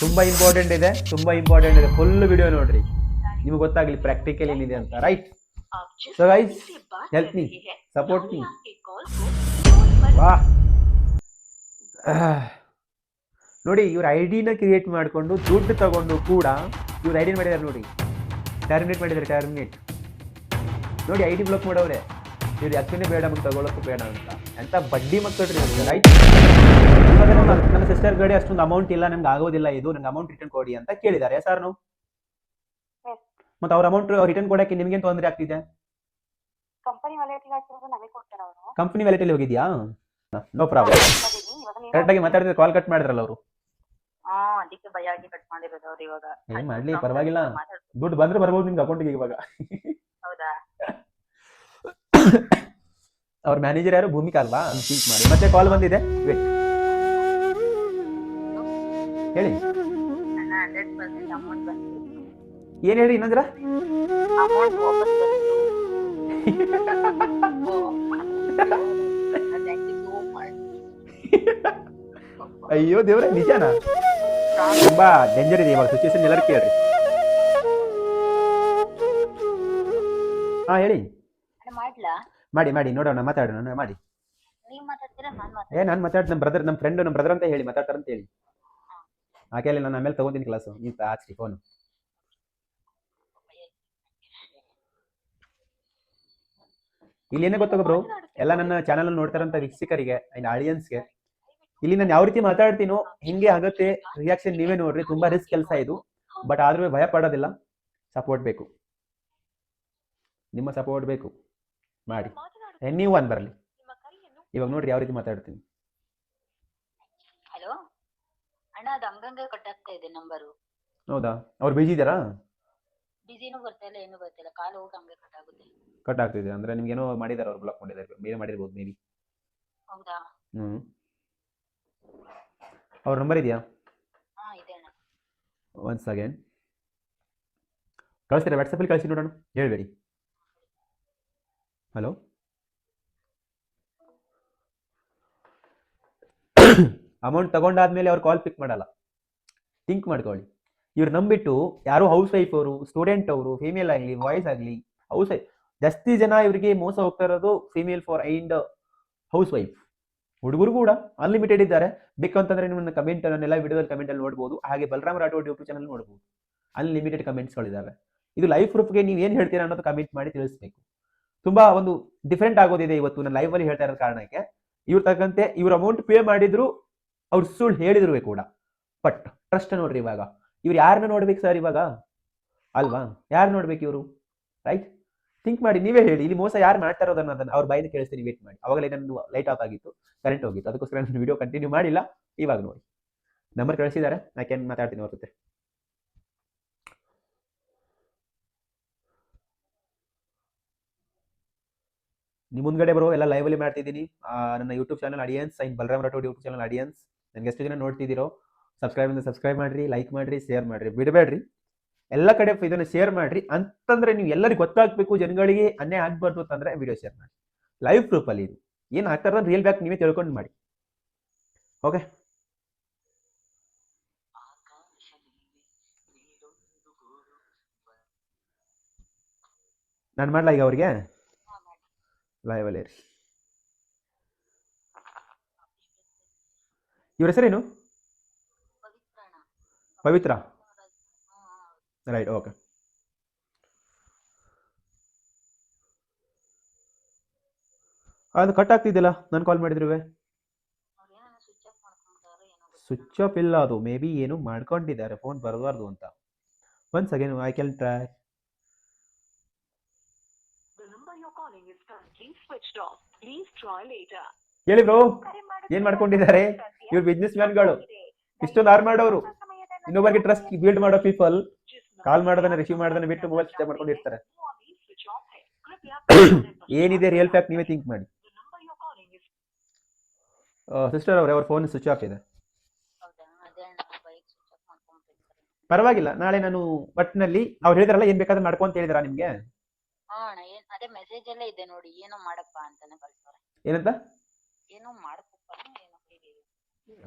ತುಂಬಾ ಇಂಪಾರ್ಟೆಂಟ್ ಇದೆ ತುಂಬಾ ಇಂಪಾರ್ಟೆಂಟ್ ಇದೆ. ಫುಲ್ ವಿಡಿಯೋ ನೋಡ್ರಿ. ನಿಮ್ಗೆ ಗೊತ್ತಾಗ್ಲಿ ಪ್ರಾಕ್ಟಿಕಲ್ ಏನಿದೆ ಅಂತ right so guys help me support me. ವಾ ನೋಡಿ ಇವ್ರ ಐಡಿನ ಡಿನ ಕ್ರಿಯೇಟ್ ಮಾಡಿಕೊಂಡು ದುಡ್ಡು ತಗೊಂಡು ಕೂಡ ಇವ್ರ ಐಡಿನ ಮಾಡಿದಾರೆ ಮಾಡಿದ್ದಾರೆ ನೋಡಿ. ಟರ್ಮಿನೇಟ್ ಮಾಡಿದ್ದಾರೆ ಟರ್ಮಿನೇಟ್ ನೋಡಿ ಐ ಡಿ ಬ್ಲಾಕ್ ಮಾಡವ್ರೆ. ಇವ್ರು ಯಾಕೆ ಬೇಡ ಮುಂದೆ ತಗೊಳಕ್ಕೂ ಬೇಡ ಅಂತ. ಎಂತ ಬಡ್ಡಿ ಮಕ್ಕಳ್ರಿ ರೈಟ್ ಇವಾಗ ನಮ್ಮ ಸಿಸ್ಟರ್ ಗಡಿ ಅಷ್ಟೊಂದು ಅಮೌಂಟ್ ಇಲ್ಲ ನಮ್ಗೆ ಆಗೋದಿಲ್ಲ ಇದು ನಂಗೆ ಅಮೌಂಟ್ ರಿಟರ್ನ್ ಕೊಡಿ ಅಂತ ಕೇಳಿದ್ದಾರೆ ಸರ್ ನಾವು. ಮತ್ತೆ ಅವ್ರ ಅಮೌಂಟ್ ರಿಟರ್ನ್ ಕೊಡಕ್ಕೆ ನಿಮ್ಗೆ ತೊಂದರೆ ಆಗ್ತಿದೆ? ಕಂಪನಿ ವ್ಯಾಲಿಟಿ ಹಾಕಿರೋದು ನಮಗೆ ಕೊಡ್ತಾರೆ ಅವರು. ಕಂಪ್ನಿ ವ್ಯಾಲೆಟಲ್ಲಿ ಹೋಗಿದ್ಯಾ? ನೋ ಪ್ರಾಬ್ಲಮ್ ಕರೆಕ್ಟ್ ಆಗಿ ಮಾತಾಡಿದ್ರೆ ಕಾಲ್ ಕಟ್ ಮಾಡಿದ್ರಲ್ಲ ಅವರು. ಆ ಅದಕ್ಕೆ ಭಯ ಆಗಿ ಕಟ್ ಮಾಡಿರೋದು ಅವರು ಇವಾಗ. ಏನ್ ಮಾಡ್ಲಿ ಪರವಾಗಿಲ್ಲ. ದುಡ್ಡು ಬಂದ್ರೆ ಬರ್ಬೋದು ನಿಮ್ಗೆ ಅಕೌಂಟಿಗೆ ಇವಾಗ. ಹೌದಾ? ಅವ್ರ ಮ್ಯಾನೇಜರ್ ಯಾರು? ಭೂಮಿಕಾ ಅಲ್ವಾ? ಥಿಂಕ್ ಮಾಡಿ. ಮತ್ತೆ ಕಾಲ್ ಬಂದಿದೆ? ವೇಟ್ ಹೇಳಿ. ಏನ್ ಹೇಳಿ ಇನ್ನೊಂದ್ರ ಅಯ್ಯೋ ದೇವ್ರೆ ನಿಜನಾ? ತುಂಬಾ ಡೇಂಜರ್ ಇದೆ ಇವಾಗ ಸಿಚುವೇಶನ್ ಎಲ್ಲರೂ ಕೇಳ್ರಿ. ಹಾ ಹೇಳಿ. ಮಾಡ್ಲಾ? ಮಾಡಿ ಮಾಡಿ ನೋಡೋಣ ಮಾತಾಡೋಣ ಮಾಡಿ. ಏ ನಾನು ಮಾತಾಡ್ ನಮ್ಮ ಬ್ರದರ್ ನಮ್ಮ ಫ್ರೆಂಡ್ ನಮ್ಮ ಬ್ರದರ್ ಅಂತ ಹೇಳಿ ಮಾತಾಡ್ತಾರ ಅಂತ ಹೇಳಿ ಆಕೆಲ್ಲ ನಾನು ಆಮೇಲೆ ತಗೋತೀನಿ ಕ್ಲಾಸು ನೀವು ಹಚ್ರಿ ಫೋನು ಇಲ್ಲಿ ಏನೇ ಗೊತ್ತಾಗ ಬ್ರೋ ಎಲ್ಲ ನನ್ನ ಚಾನಲ್ ನೋಡ್ತಾರಂತ ವೀಕ್ಷಕರಿಗೆ ಅಂಡ್ ಆಡಿಯನ್ಸ್ಗೆ ಇಲ್ಲಿ ನಾನು ಯಾವ ರೀತಿ ಮಾತಾಡ್ತೀನೋ ಹಿಂಗೆ ಆಗುತ್ತೆ ರಿಯಾಕ್ಷನ್ ನೀವೇ ನೋಡ್ರಿ ತುಂಬಾ ರಿಸ್ಕ್ ಕೆಲಸ ಇದು. ಬಟ್ ಆದ್ರೂ ಭಯ ಪಡೋದಿಲ್ಲ ಸಪೋರ್ಟ್ ಬೇಕು. ನಿಮ್ಮ ಸಪೋರ್ಟ್ ಬೇಕು. ಮಾಡಿ. ಎನಿ ಒನ್ ಬರಲಿ. ಇವಾಗ ನೋಡ್ರಿ ಯಾವ ರೀತಿ ಮಾತಾಡ್ತೀನಿ. ಹಲೋ? ಅಣ್ಣ ಅದು ಹಂಗಂಗೆ ಕಟ್ ಆಗ್ತಾ ಇದೆ ನಂಬರು. ಹೌದಾ? ಅವ್ರು ಬಿಜಿ ಇದ್ದಾರಾ? ಬಿಸಿನೂ ಬರ್ತಾ ಇಲ್ಲ ಏನು ಬರ್ತಾ ಇಲ್ಲ. ಕಾಲು ಹೋಗಿ ಹಂಗೆ ಕಟ್ ಆಗುತ್ತೆ ಕಟ್ ಆಗ್ತಿದೆ ಅಂದ್ರೆ ನಿಮ್ಗೆ ಏನೋ ಮಾಡಿದಾರೆ ಅವ್ರು ಬ್ಲಾಕ್ ಮಾಡಿದ್ದಾರೆ ಬೇರೆ ಮಾಡಿರ್ಬೋದು ಮೇಬಿ ಹೌದಾ? ಹ್ಞೂ ಅವ್ರ ನಂಬರ್ ಇದೆಯಾ? ಹಾ ಇದೆ ಅಣ್ಣ. ಒನ್ಸ್ ಅಗೇನ್ ಕಳಿಸ್ತೀರಾ? ವಾಟ್ಸಪ್ಪಲ್ಲಿ ಕಳಿಸಿ ನೋಡೋಣ. ಹೇಳ್ಬೇಡಿ. ಹಲೋ? ಅಮೌಂಟ್ ತಗೊಂಡಾದ್ಮೇಲೆ ಅವ್ರು ಕಾಲ್ ಪಿಕ್ ಮಾಡಲ್ಲ. ಥಿಂಕ್ ಮಾಡ್ಕೊಳ್ಳಿ. ಇವ್ರು ನಂಬಿಟ್ಟು ಯಾರು ಹೌಸ್ ವೈಫ್ ಅವರು ಸ್ಟೂಡೆಂಟ್ ಅವರು ಫೀಮೇಲ್ ಆಗಲಿ ವಾಯ್ಸ್ ಆಗಲಿ ಹೌಸ್ ವೈಫ್ ಜಾಸ್ತಿ ಜನ ಇವರಿಗೆ ಮೋಸ ಹೋಗ್ತಾ ಇರೋದು female for and house wife ಹುಡುಗರು ಕೂಡ ಅನ್ಲಿಮಿಟೆಡ್ ಇದ್ದಾರೆ. ಬೇಕಂತಂದ್ರೆ ನಿಮ್ಮ ಕಮೆಂಟ್ ನನ್ನೆಲ್ಲ ವಿಡಿಯೋದಲ್ಲಿ ಕಮೆಂಟ್ ಅಲ್ಲಿ ನೋಡ್ಬೋದು. ಹಾಗೆ ಬಲರಾಮ್ ರಾಠೋಡ್ ಯೂಟ್ಯೂಬ್ ಚಾನಲ್ ನೋಡ್ಬೋದು. ಅನ್ಲಿಮಿಟೆಡ್ ಕಮೆಂಟ್ಸ್ಗಳಿದ್ದಾವೆ ಇದು ಲೈಫ್ ಪ್ರೂಫ್ಗೆ ನೀವು ಏನು ಹೇಳ್ತೀರಾ ಅನ್ನೋದು ಕಮೆಂಟ್ ಮಾಡಿ ತಿಳಿಸ್ಬೇಕು. ತುಂಬಾ ಒಂದು ಡಿಫ್ರೆಂಟ್ ಆಗೋದಿದೆ ಇವತ್ತು ನಾನು ಲೈವ್ ಅಲ್ಲಿ ಹೇಳ್ತಾ ಇರೋ ಕಾರಣಕ್ಕೆ. ಇವ್ರ ತಕ್ಕಂತೆ ಇವ್ರ ಅಮೌಂಟ್ ಪೇ ಮಾಡಿದ್ರು, ಅವ್ರು ಸುಳ್ಳು ಹೇಳಿದ್ರು ಕೂಡ. ಬಟ್ ಟ್ರಸ್ಟ್ ನೋಡ್ರಿ ಇವಾಗ. ಇವ್ರು ಯಾರನ್ನ ನೋಡ್ಬೇಕು ಸರ್ ಇವಾಗ? ಅಲ್ವಾ? ಯಾರು ನೋಡ್ಬೇಕು ಇವರು? ರೈಟ್ ಥಿಂಕ್ ಮಾಡಿ, ನೀವೇ ಹೇಳಿ. ಇಲ್ಲಿ ಮೋಸ ಯಾರು ಮಾಡ್ತಾ ಇರೋದನ್ನ ಅದನ್ನ ಅವ್ರ ಬಾಯಿಂದ ಕೇಳಿಸ್ತೀನಿ ವೇಟ್ ಮಾಡಿ. ಅವಾಗಲೇ ನನ್ನ ಲೈಟ್ ಆಫ್ ಆಗಿತ್ತು ಕರೆಂಟ್ ಹೋಗಿತ್ತು. ಅದಕ್ಕೋಸ್ಕರ ನಾನು ವಿಡಿಯೋ ಕಂಟಿನ್ಯೂ ಮಾಡಿಲ್ಲ. ಇವಾಗ ನೋಡಿ. ನಂಬರ್ ಕಳಿಸಿದ್ದಾರೆ ಯಾಕೆ ಮಾತಾಡ್ತೀನಿ ಅವ್ರ ಜೊತೆ. ನಿಮ್ಮ ಮುಂದ್ಗಡೆ ಬರೋ ಎಲ್ಲ ಲೈವಲ್ಲಿ ಮಾಡ್ತಿದ್ದೀನಿ. ನನ್ನ YouTube channel audience sign Balaram Rathod YouTube channel audience ನನಗೆ ಎಷ್ಟು ಜನ ನೋಡ್ತಿದ್ದೀರೋ ಸಬ್ಸ್ಕ್ರೈಬ್ ಸಬ್ಸ್ಕ್ರೈಬ್ ಮಾಡಿರಿ ಲೈಕ್ ಮಾಡಿರಿ ಶೇರ್ ಮಾಡಿರಿ. ಬಿಡಬೇಡ್ರಿ. ಎಲ್ಲ ಕಡೆ ಇದನ್ನ ಶೇರ್ ಮಾಡಿರಿ. ಅಂತಂದ್ರೆ ನೀವು ಎಲ್ಲರಿಗೂ ಗೊತ್ತಾಗಬೇಕು, ಜನಗಳಿಗೆ ಅನ್ಯಾಯ ಆಗ್ಬಾರ್ದು ಅಂತಂದ್ರೆ ವಿಡಿಯೋ ಶೇರ್ ಮಾಡಿ ಲೈವ್ ಪ್ರೂಫ್ ಅಲ್ಲಿ ಇದು ಏನು ಆಗ್ತಾರ ರಿಯಲ್ ಬ್ಯಾಕ್ ನೀವೇ ತಿಳ್ಕೊಂಡು ಮಾಡಿ. ಓಕೆ ನಾನು ಮಾಡ್ಲಾ ಈಗ ಅವ್ರಿಗೆ? ಲೈವ್ ವಲೇರಿ ಇವ್ರ ಹೆಸರೇನು ಪವಿತ್ರ. ರೈಟ್ ಓಕೆ ಅದು ಕಟ್ ಆಗ್ತಿದ್ದಿಲ್ಲ ನಾನು ಕಾಲ್ ಮಾಡಿದ್ರುವೆ. ಸ್ವಿಚ್ ಆಫ್ ಇಲ್ಲ ಅದು. ಮೇ ಬಿ ಏನು ಮಾಡ್ಕೊಂಡಿದ್ದಾರೆ. ಫೋನ್ ಬರಬಾರ್ದು ಅಂತ. Once again I can try ಹೇಳಿ ಬ್ರೋ ಏನ್ ಮಾಡ್ಕೊಂಡಿದ್ದಾರೆ? ಇವ್ರು ಬಿಸ್ನೆಸ್ ಮ್ಯಾನ್ಗಳು ಇಷ್ಟೊಂದು ಆರ್ ಮಾಡೋರು. ಇನ್ನೊಬ್ಬರಿಗೆ ಟ್ರಸ್ಟ್ ಬಿಲ್ಡ್ ಮಾಡೋ ಪೀಪಲ್ ಕಾಲ್ ಮಾಡೋದನ್ನ ರಿಸೀವ್ ಮಾಡೋದನ್ನ ಬಿಟ್ಟು ಮೊಬೈಲ್ ಸ್ವಿಚ್ ಮಾಡ್ಕೊಂಡಿರ್ತಾರೆ. ಏನಿದೆ ರಿಯಲ್ ಫ್ಯಾಕ್ಟ್ ನೀವೇ ಥಿಂಕ್ ಮಾಡಿ. ಸಿಸ್ಟರ್ ಅವ್ರೆ ಅವ್ರ ಫೋನ್ ಸ್ವಿಚ್ ಆಫ್ ಇದೆ. ಪರವಾಗಿಲ್ಲ. ನಾಳೆ ನಾನು ಒಟ್ಟಿನಲ್ಲಿ ಅವ್ರು ಹೇಳಿದಾರಲ್ಲ ಏನ್ ಬೇಕಾದ್ರೂ ಮಾಡ್ಕೊಂತ ಹೇಳಿದಾರ ನಿಮ್ಗೆ? ಅದೇ ಮೆಸೇಜ್ ಅಲ್ಲೇ ಇದೆ ನೋಡಿ ಏನೋ ಮಾಡಪ್ಪ ಅಂತಾನೆ ಕಳ್ಸ್ತಾರೆ ಏನಂತ? ಏನೋ ಮಾಡಪ್ಪ ಏನೋ ಹೇಳಿ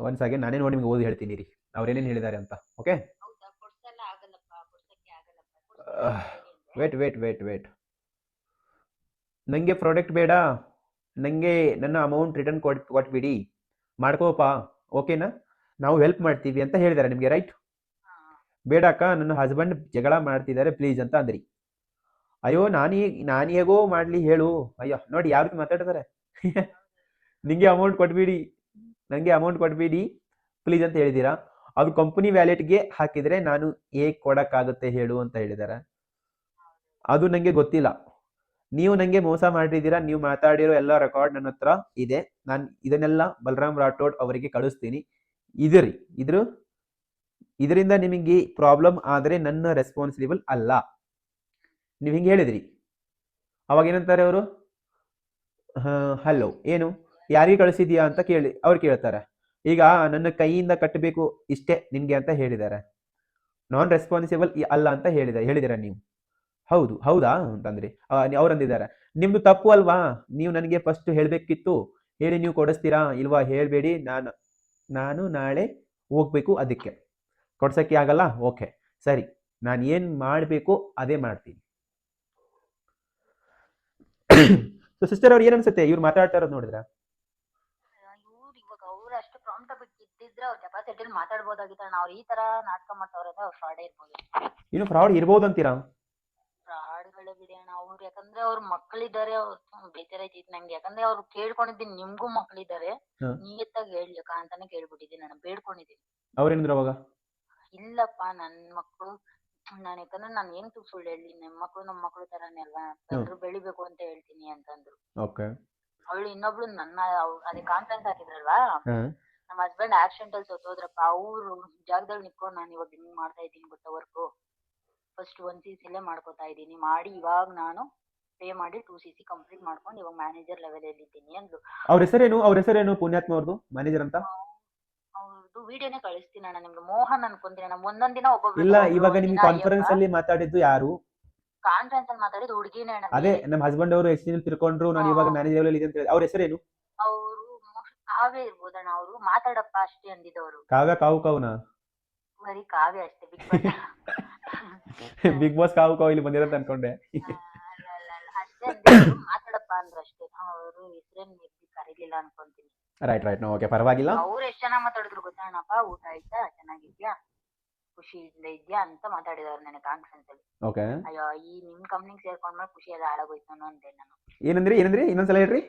ಒಂದ್ಸ್ ಅಗೇನ್ ನಾನೇ ನೋಡಿ ನಿಮ್ಗೆ ಓದಿ ಹೇಳ್ತೀನಿ ರೀ ಅವ್ರು ಏನೇನು ಹೇಳಿದ್ದಾರೆ ಅಂತ ಓಕೆ ಹೌದಾ? ಕೊಡ್ಸಲ್ಲ ಆಗಲ್ಲಪ್ಪ ಕೊಡ್ಸಕ್ಕೆ ಆಗಲ್ಲಪ್ಪ ವೇಟ್ ವೇಟ್ ವೇಟ್ ವೇಟ್ ನನಗೆ ಪ್ರಾಡಕ್ಟ್ ಬೇಡ ನನಗೆ ನನ್ನ ಅಮೌಂಟ್ ರಿಟರ್ನ್ ಕೊಟ್ ಕೊಟ್ಬಿಡಿ. ಮಾಡ್ಕೋಪ ಓಕೆನಾ ನಾವು ಹೆಲ್ಪ್ ಮಾಡ್ತೀವಿ ಅಂತ ಹೇಳಿದ್ದಾರೆ ನಿಮಗೆ ರೈಟ್ ಬೇಡ ಅಕ್ಕ ನನ್ನ ಹಸ್ಬೆಂಡ್ ಜಗಳ ಮಾಡ್ತಿದ್ದಾರೆ ಪ್ಲೀಸ್ ಅಂತ ಅಂದ್ರಿ. ಅಯ್ಯೋ, ನಾನು ನಾನು ಹೇಗೋ ಮಾಡಲಿ ಹೇಳು. ಅಯ್ಯೋ, ನೋಡಿ ಯಾವ ರೀತಿ ಮಾತಾಡ್ತಾರೆ? ನಿಮಗೆ ಅಮೌಂಟ್ ಕೊಟ್ಬಿಡಿ. ನನಗೆ ಅಮೌಂಟ್ ಕೊಟ್ಬಿಡಿ ಪ್ಲೀಸ್ ಅಂತ ಹೇಳಿದ್ದೀರಾ ಅದು ಕಂಪನಿ ವ್ಯಾಲೆಟ್ಗೆ ಹಾಕಿದರೆ ನಾನು ಹೇಗೆ ಕೊಡೋಕ್ಕಾಗುತ್ತೆ ಹೇಳು ಅಂತ ಹೇಳಿದ್ದಾರೆ ಅದು ನನಗೆ ಗೊತ್ತಿಲ್ಲ. ನೀವು ನನಗೆ ಮೋಸ ಮಾಡಿದ್ದೀರಾ ನೀವು ಮಾತಾಡಿರೋ ಎಲ್ಲ ರೆಕಾರ್ಡ್ ನನ್ನ ಹತ್ರ ಇದೆ. ನಾನು ಇದನ್ನೆಲ್ಲ ಬಲರಾಮ್ ರಾಠೋಡ್ ಅವರಿಗೆ ಕಳಿಸ್ತೀನಿ. ಇದ್ರಿ, ಇದ್ರ, ಇದರಿಂದ ನಿಮಗೆ ಪ್ರಾಬ್ಲಮ್ ಆದರೆ ನನ್ನ ರೆಸ್ಪಾನ್ಸಿಬಲ್ ಅಲ್ಲ. ನೀವು ಹಿಂಗೆ ಹೇಳಿದ್ರಿ. ಅವಾಗ ಏನಂತಾರೆ ಅವರು? ಹಲೋ, ಏನು? ಯಾರಿಗೆ ಕಳಿಸಿದ್ಯಾ ಅಂತ ಕೇಳಿ, ಅವ್ರು ಕೇಳ್ತಾರೆ. ಈಗ ನನ್ನ ಕೈಯಿಂದ ಕಟ್ಟಬೇಕು ಇಷ್ಟೇ ನಿನಗೆ ಅಂತ ಹೇಳಿದ್ದಾರೆ ನಾನ್ ರೆಸ್ಪಾನ್ಸಿಬಲ್ ಅಲ್ಲ ಅಂತ ಹೇಳಿದ, ಹೇಳಿದಿರ ನೀವು? ಹೌದು, ಹೌದಾ? ಅಂತಂದ್ರಿ. ಅವ್ರು ಅಂದಿದ್ದಾರೆ. ನಿಮ್ದು ತಪ್ಪು ಅಲ್ವಾ? ನೀವು ನನಗೆ ಫಸ್ಟ್ ಹೇಳಬೇಕಿತ್ತು. ಹೇಳಿ ನೀವು ಕೊಡಿಸ್ತೀರಾ ಇಲ್ವಾ ಹೇಳಬೇಡಿ. ನಾನು ನಾನು ನಾಳೆ ಹೋಗ್ಬೇಕು ಅದಕ್ಕೆ. ಕೊಡ್ಸೋಕ್ಕೆ ಆಗಲ್ಲ? ಓಕೆ. ಸರಿ. ನಾನು ಏನು ಮಾಡಬೇಕು ಅದೇ ಮಾಡ್ತೀನಿ. ಸೊ ಸಿಸ್ಟರ್ ಅವ್ರು ಏನ್ ಅನ್ಸುತ್ತೆ? ಇವ್ರು ಮಾತಾಡ್ತಾ ಇರೋದು ನೋಡಿದ್ರ? ಇವ್ರು ಇವಾಗ ಅವ್ರು ಅಷ್ಟು ಪ್ರಾಂಪ್ಟ್ ಆಗಿ ಇದ್ದಿದ್ರೆ ಅವ್ರ ಕೆಪಾಸಿಟಿ ಮಾತಾಡ್ಬೋದಾಗಿತ್ತು ಅಣ್ಣ ಈ ತರ ನಾಟಕ ಮಾಡ್ತಾವ್ರೆ ಅಂದ್ರೆ ಅವ್ರು ಫ್ರಾಡೇ ಇರ್ಬೋದು. ಇನ್ನು ಫ್ರಾಡ್ ಇರ್ಬೋದು ಅಂತೀರಾ? ಫ್ರಾಡ್ಗಳೇ ಬಿಡಿ ಅಣ್ಣ ಅವ್ರು ಯಾಕಂದ್ರೆ ಅವ್ರ ಮಕ್ಕಳಿದ್ದಾರೆ ಅವ್ರು ಬೇಜಾರಾಯ್ತಿತ್ತು ನಂಗೆ. ಯಾಕಂದ್ರೆ ಅವ್ರು ಕೇಳ್ಕೊಂಡಿದ್ದೀನಿ ನಿಮ್ಗೂ ಮಕ್ಕಳಿದ್ದಾರೆ ಹ. ನಿಯತ್ತಾಗಿ ಹೇಳ್ಲಿಕ್ಕ ಅಂತಾನೆ ಕೇಳ್ಬಿಟ್ಟಿದ್ದೀನಿ ನಾನು ಬೇಡ್ಕೊಂಡಿದ್ದೀನಿ. ಅವ್ರೇನಿದ್ರು ಅವಾಗ? ಇಲ್ಲಪ್ಪ ನನ್ ಮಕ್ಳು ನಾನು ಯಾಕಂದ್ರೆ ನಾನು ಏನ್ ಸುಳ್ಳು ಹೇಳಿ ನಿಮ್ ಮಕ್ಳು ನಮ್ ಮಕ್ಳು ತರಾನೇ ಅಲ್ವಾ? ಎಲ್ರು ಬೆಳಿಬೇಕು ಅಂತ ಹೇಳ್ತೀನಿ ಅಂತಂದ್ರು. ಓಕೆ. ಅವಳು ಇನ್ನೊಬ್ಳು ನನ್ನ ಅದೇ ಕಾನ್ಫರೆನ್ಸ್ ಹಾಕಿದ್ರಲ್ವಾ? ನಮ್ಮ ಹಸ್ಬೆಂಡ್ ಆಕ್ಸಿಡೆಂಟ್ ಅಲ್ಲಿ ಸತ್ತೋದ್ರಪ್ಪ. ಅವ್ರು ಜಾಗದಲ್ಲಿ ನಿಂತ್ಕೊಂಡು ನಾನು ಇವಾಗ ಹಿಂಗ್ ಮಾಡ್ತಾ ಇದ್ದೀನಿ ಗೊತ್ತಾ ವರ್ಕು ಫಸ್ಟ್ ಒನ್ ಸಿ ಸಿಲೇ ಮಾಡ್ಕೊತಾ ಇದ್ದೀನಿ. ಮಾಡಿ ಇವಾಗ ನಾನು ಪೇ ಮಾಡಿ ಟೂ ಸಿ ಸಿ ಕಂಪ್ಲೀಟ್ ಮಾಡ್ಕೊಂಡು ಇವಾಗ ಮ್ಯಾನೇಜರ್ ಲೆವೆಲ್ ಅಲ್ಲಿ ಇದ್ದೀನಿ ಅಂದ್ರು ಅವ್ರ ಹೆಸರೇನು? ಅವ್ರ ಹೆಸರೇನು ಪುಣ್ಯಾತ್ಮ ಅವ್ರದ್ದು ಮ್ಯಾನೇಜರ್ ಅಂತ? ಅವ್ರದ್ದು ವಿಡಿಯೋನೇ ಕಳಿಸ್ತೀನಿ ಅಣ್ಣ ನಿಮ್ಗೆ. ಮೋಹನ್ ಅನ್ಕೊಂತೀನಿ ನಮ್ ಒಂದೊಂದ್ ದಿನ ಒಬ್ಬೊಬ್ರು ಇಲ್ಲ ಇವಾಗ ನಿಮ್ ಕಾನ್ಫರೆನ್ಸ್ ಅಲ್ಲಿ ಮಾತಾಡಿದ್ದು ಯಾರು? ಕಾನ್ಫರೆನ್ಸ್ ಅಲ್ಲಿ ಮಾತಾಡಿದ್ದು ಹುಡುಗಿನೇ ಅಣ್ಣ ಅದೇ ನಮ್ಮ ಹಸ್ಬೆಂಡ್ ಅವರು ಎಕ್ಸ್ಚೇಂಜ್ ತಿರ್ಕೊಂಡ್ರು ನಾನು ಇವಾಗ ಮ್ಯಾನೇಜರ್ ಅವ್ರಲ್ಲಿ ಇದೆ ಅಂತ ಹೇಳಿ. ಅವ್ರ ಹೆಸರೇನು ಅವರು ಕಾವ್ಯ ಇರ್ಬೋದಣ್ಣ ಅವರು. ಮಾತಾಡಪ್ಪ ಅಷ್ಟೇ ಅಂದಿದ್ದವರು. ಕಾವ್ಯ ಕಾವು ಕಾವ್ನ? ಬರೀ ಕಾವ್ಯ ಅಷ್ಟೇ ಬಿಗ್ ಬಾಸ್. ಬಿಗ್ ಬಾಸ್ ಕಾವು ಕಾವು ಇಲ್ಲಿ ಬಂದಿರಂತ ಅನ್ಕೊಂಡೆ. ಅಷ್ಟೇ ಮಾತಾಡಪ್ಪ ಅಂದ್ರೆ ಅಷ್ಟೇ. ಅವರು ಹೆಸರೇನು ಕರೀಲಿಲ್ಲ ಅನ್ಕೊಂತೀನಿ. ರೈಟ್ ರೈಟ್ ಓಕೆ ಪರವಾಗಿಲ್ಲ. ಅವ್ರು ಎಷ್ಟು ಜನ ಮಾತಾಡಿದ್ರು ಗೊತ್ತಾಣಪ್ಪ ಊಟ ಆಯ್ತಾ? ಚೆನ್ನಾಗಿದ್ಯಾ? ಖುಷಿಯಿಂದ ಇದ್ಯಾ ಅಂತ ಮಾತಾಡಿದವ್ರು ನನಗೆ ಕಾನ್ಫರೆನ್ಸ್ ಅಲ್ಲಿ ಓಕೆ ಅಯ್ಯೋ ಈ ನಿಮ್ ಕಂಪ್ನಿಗೆ ಸೇರ್ಕೊಂಡ್ಮೇಲೆ ಖುಷಿ ಎಲ್ಲ ಹಾಳಾಗೋಯ್ತು ಅನ್ನೋ ಅಂದೆ ನಾನು. ಏನಂದ್ರಿ ಏನಂದ್ರಿ? ಇನ್ನೊಂದ್ಸಲ ಹೇಳ್ರಿ.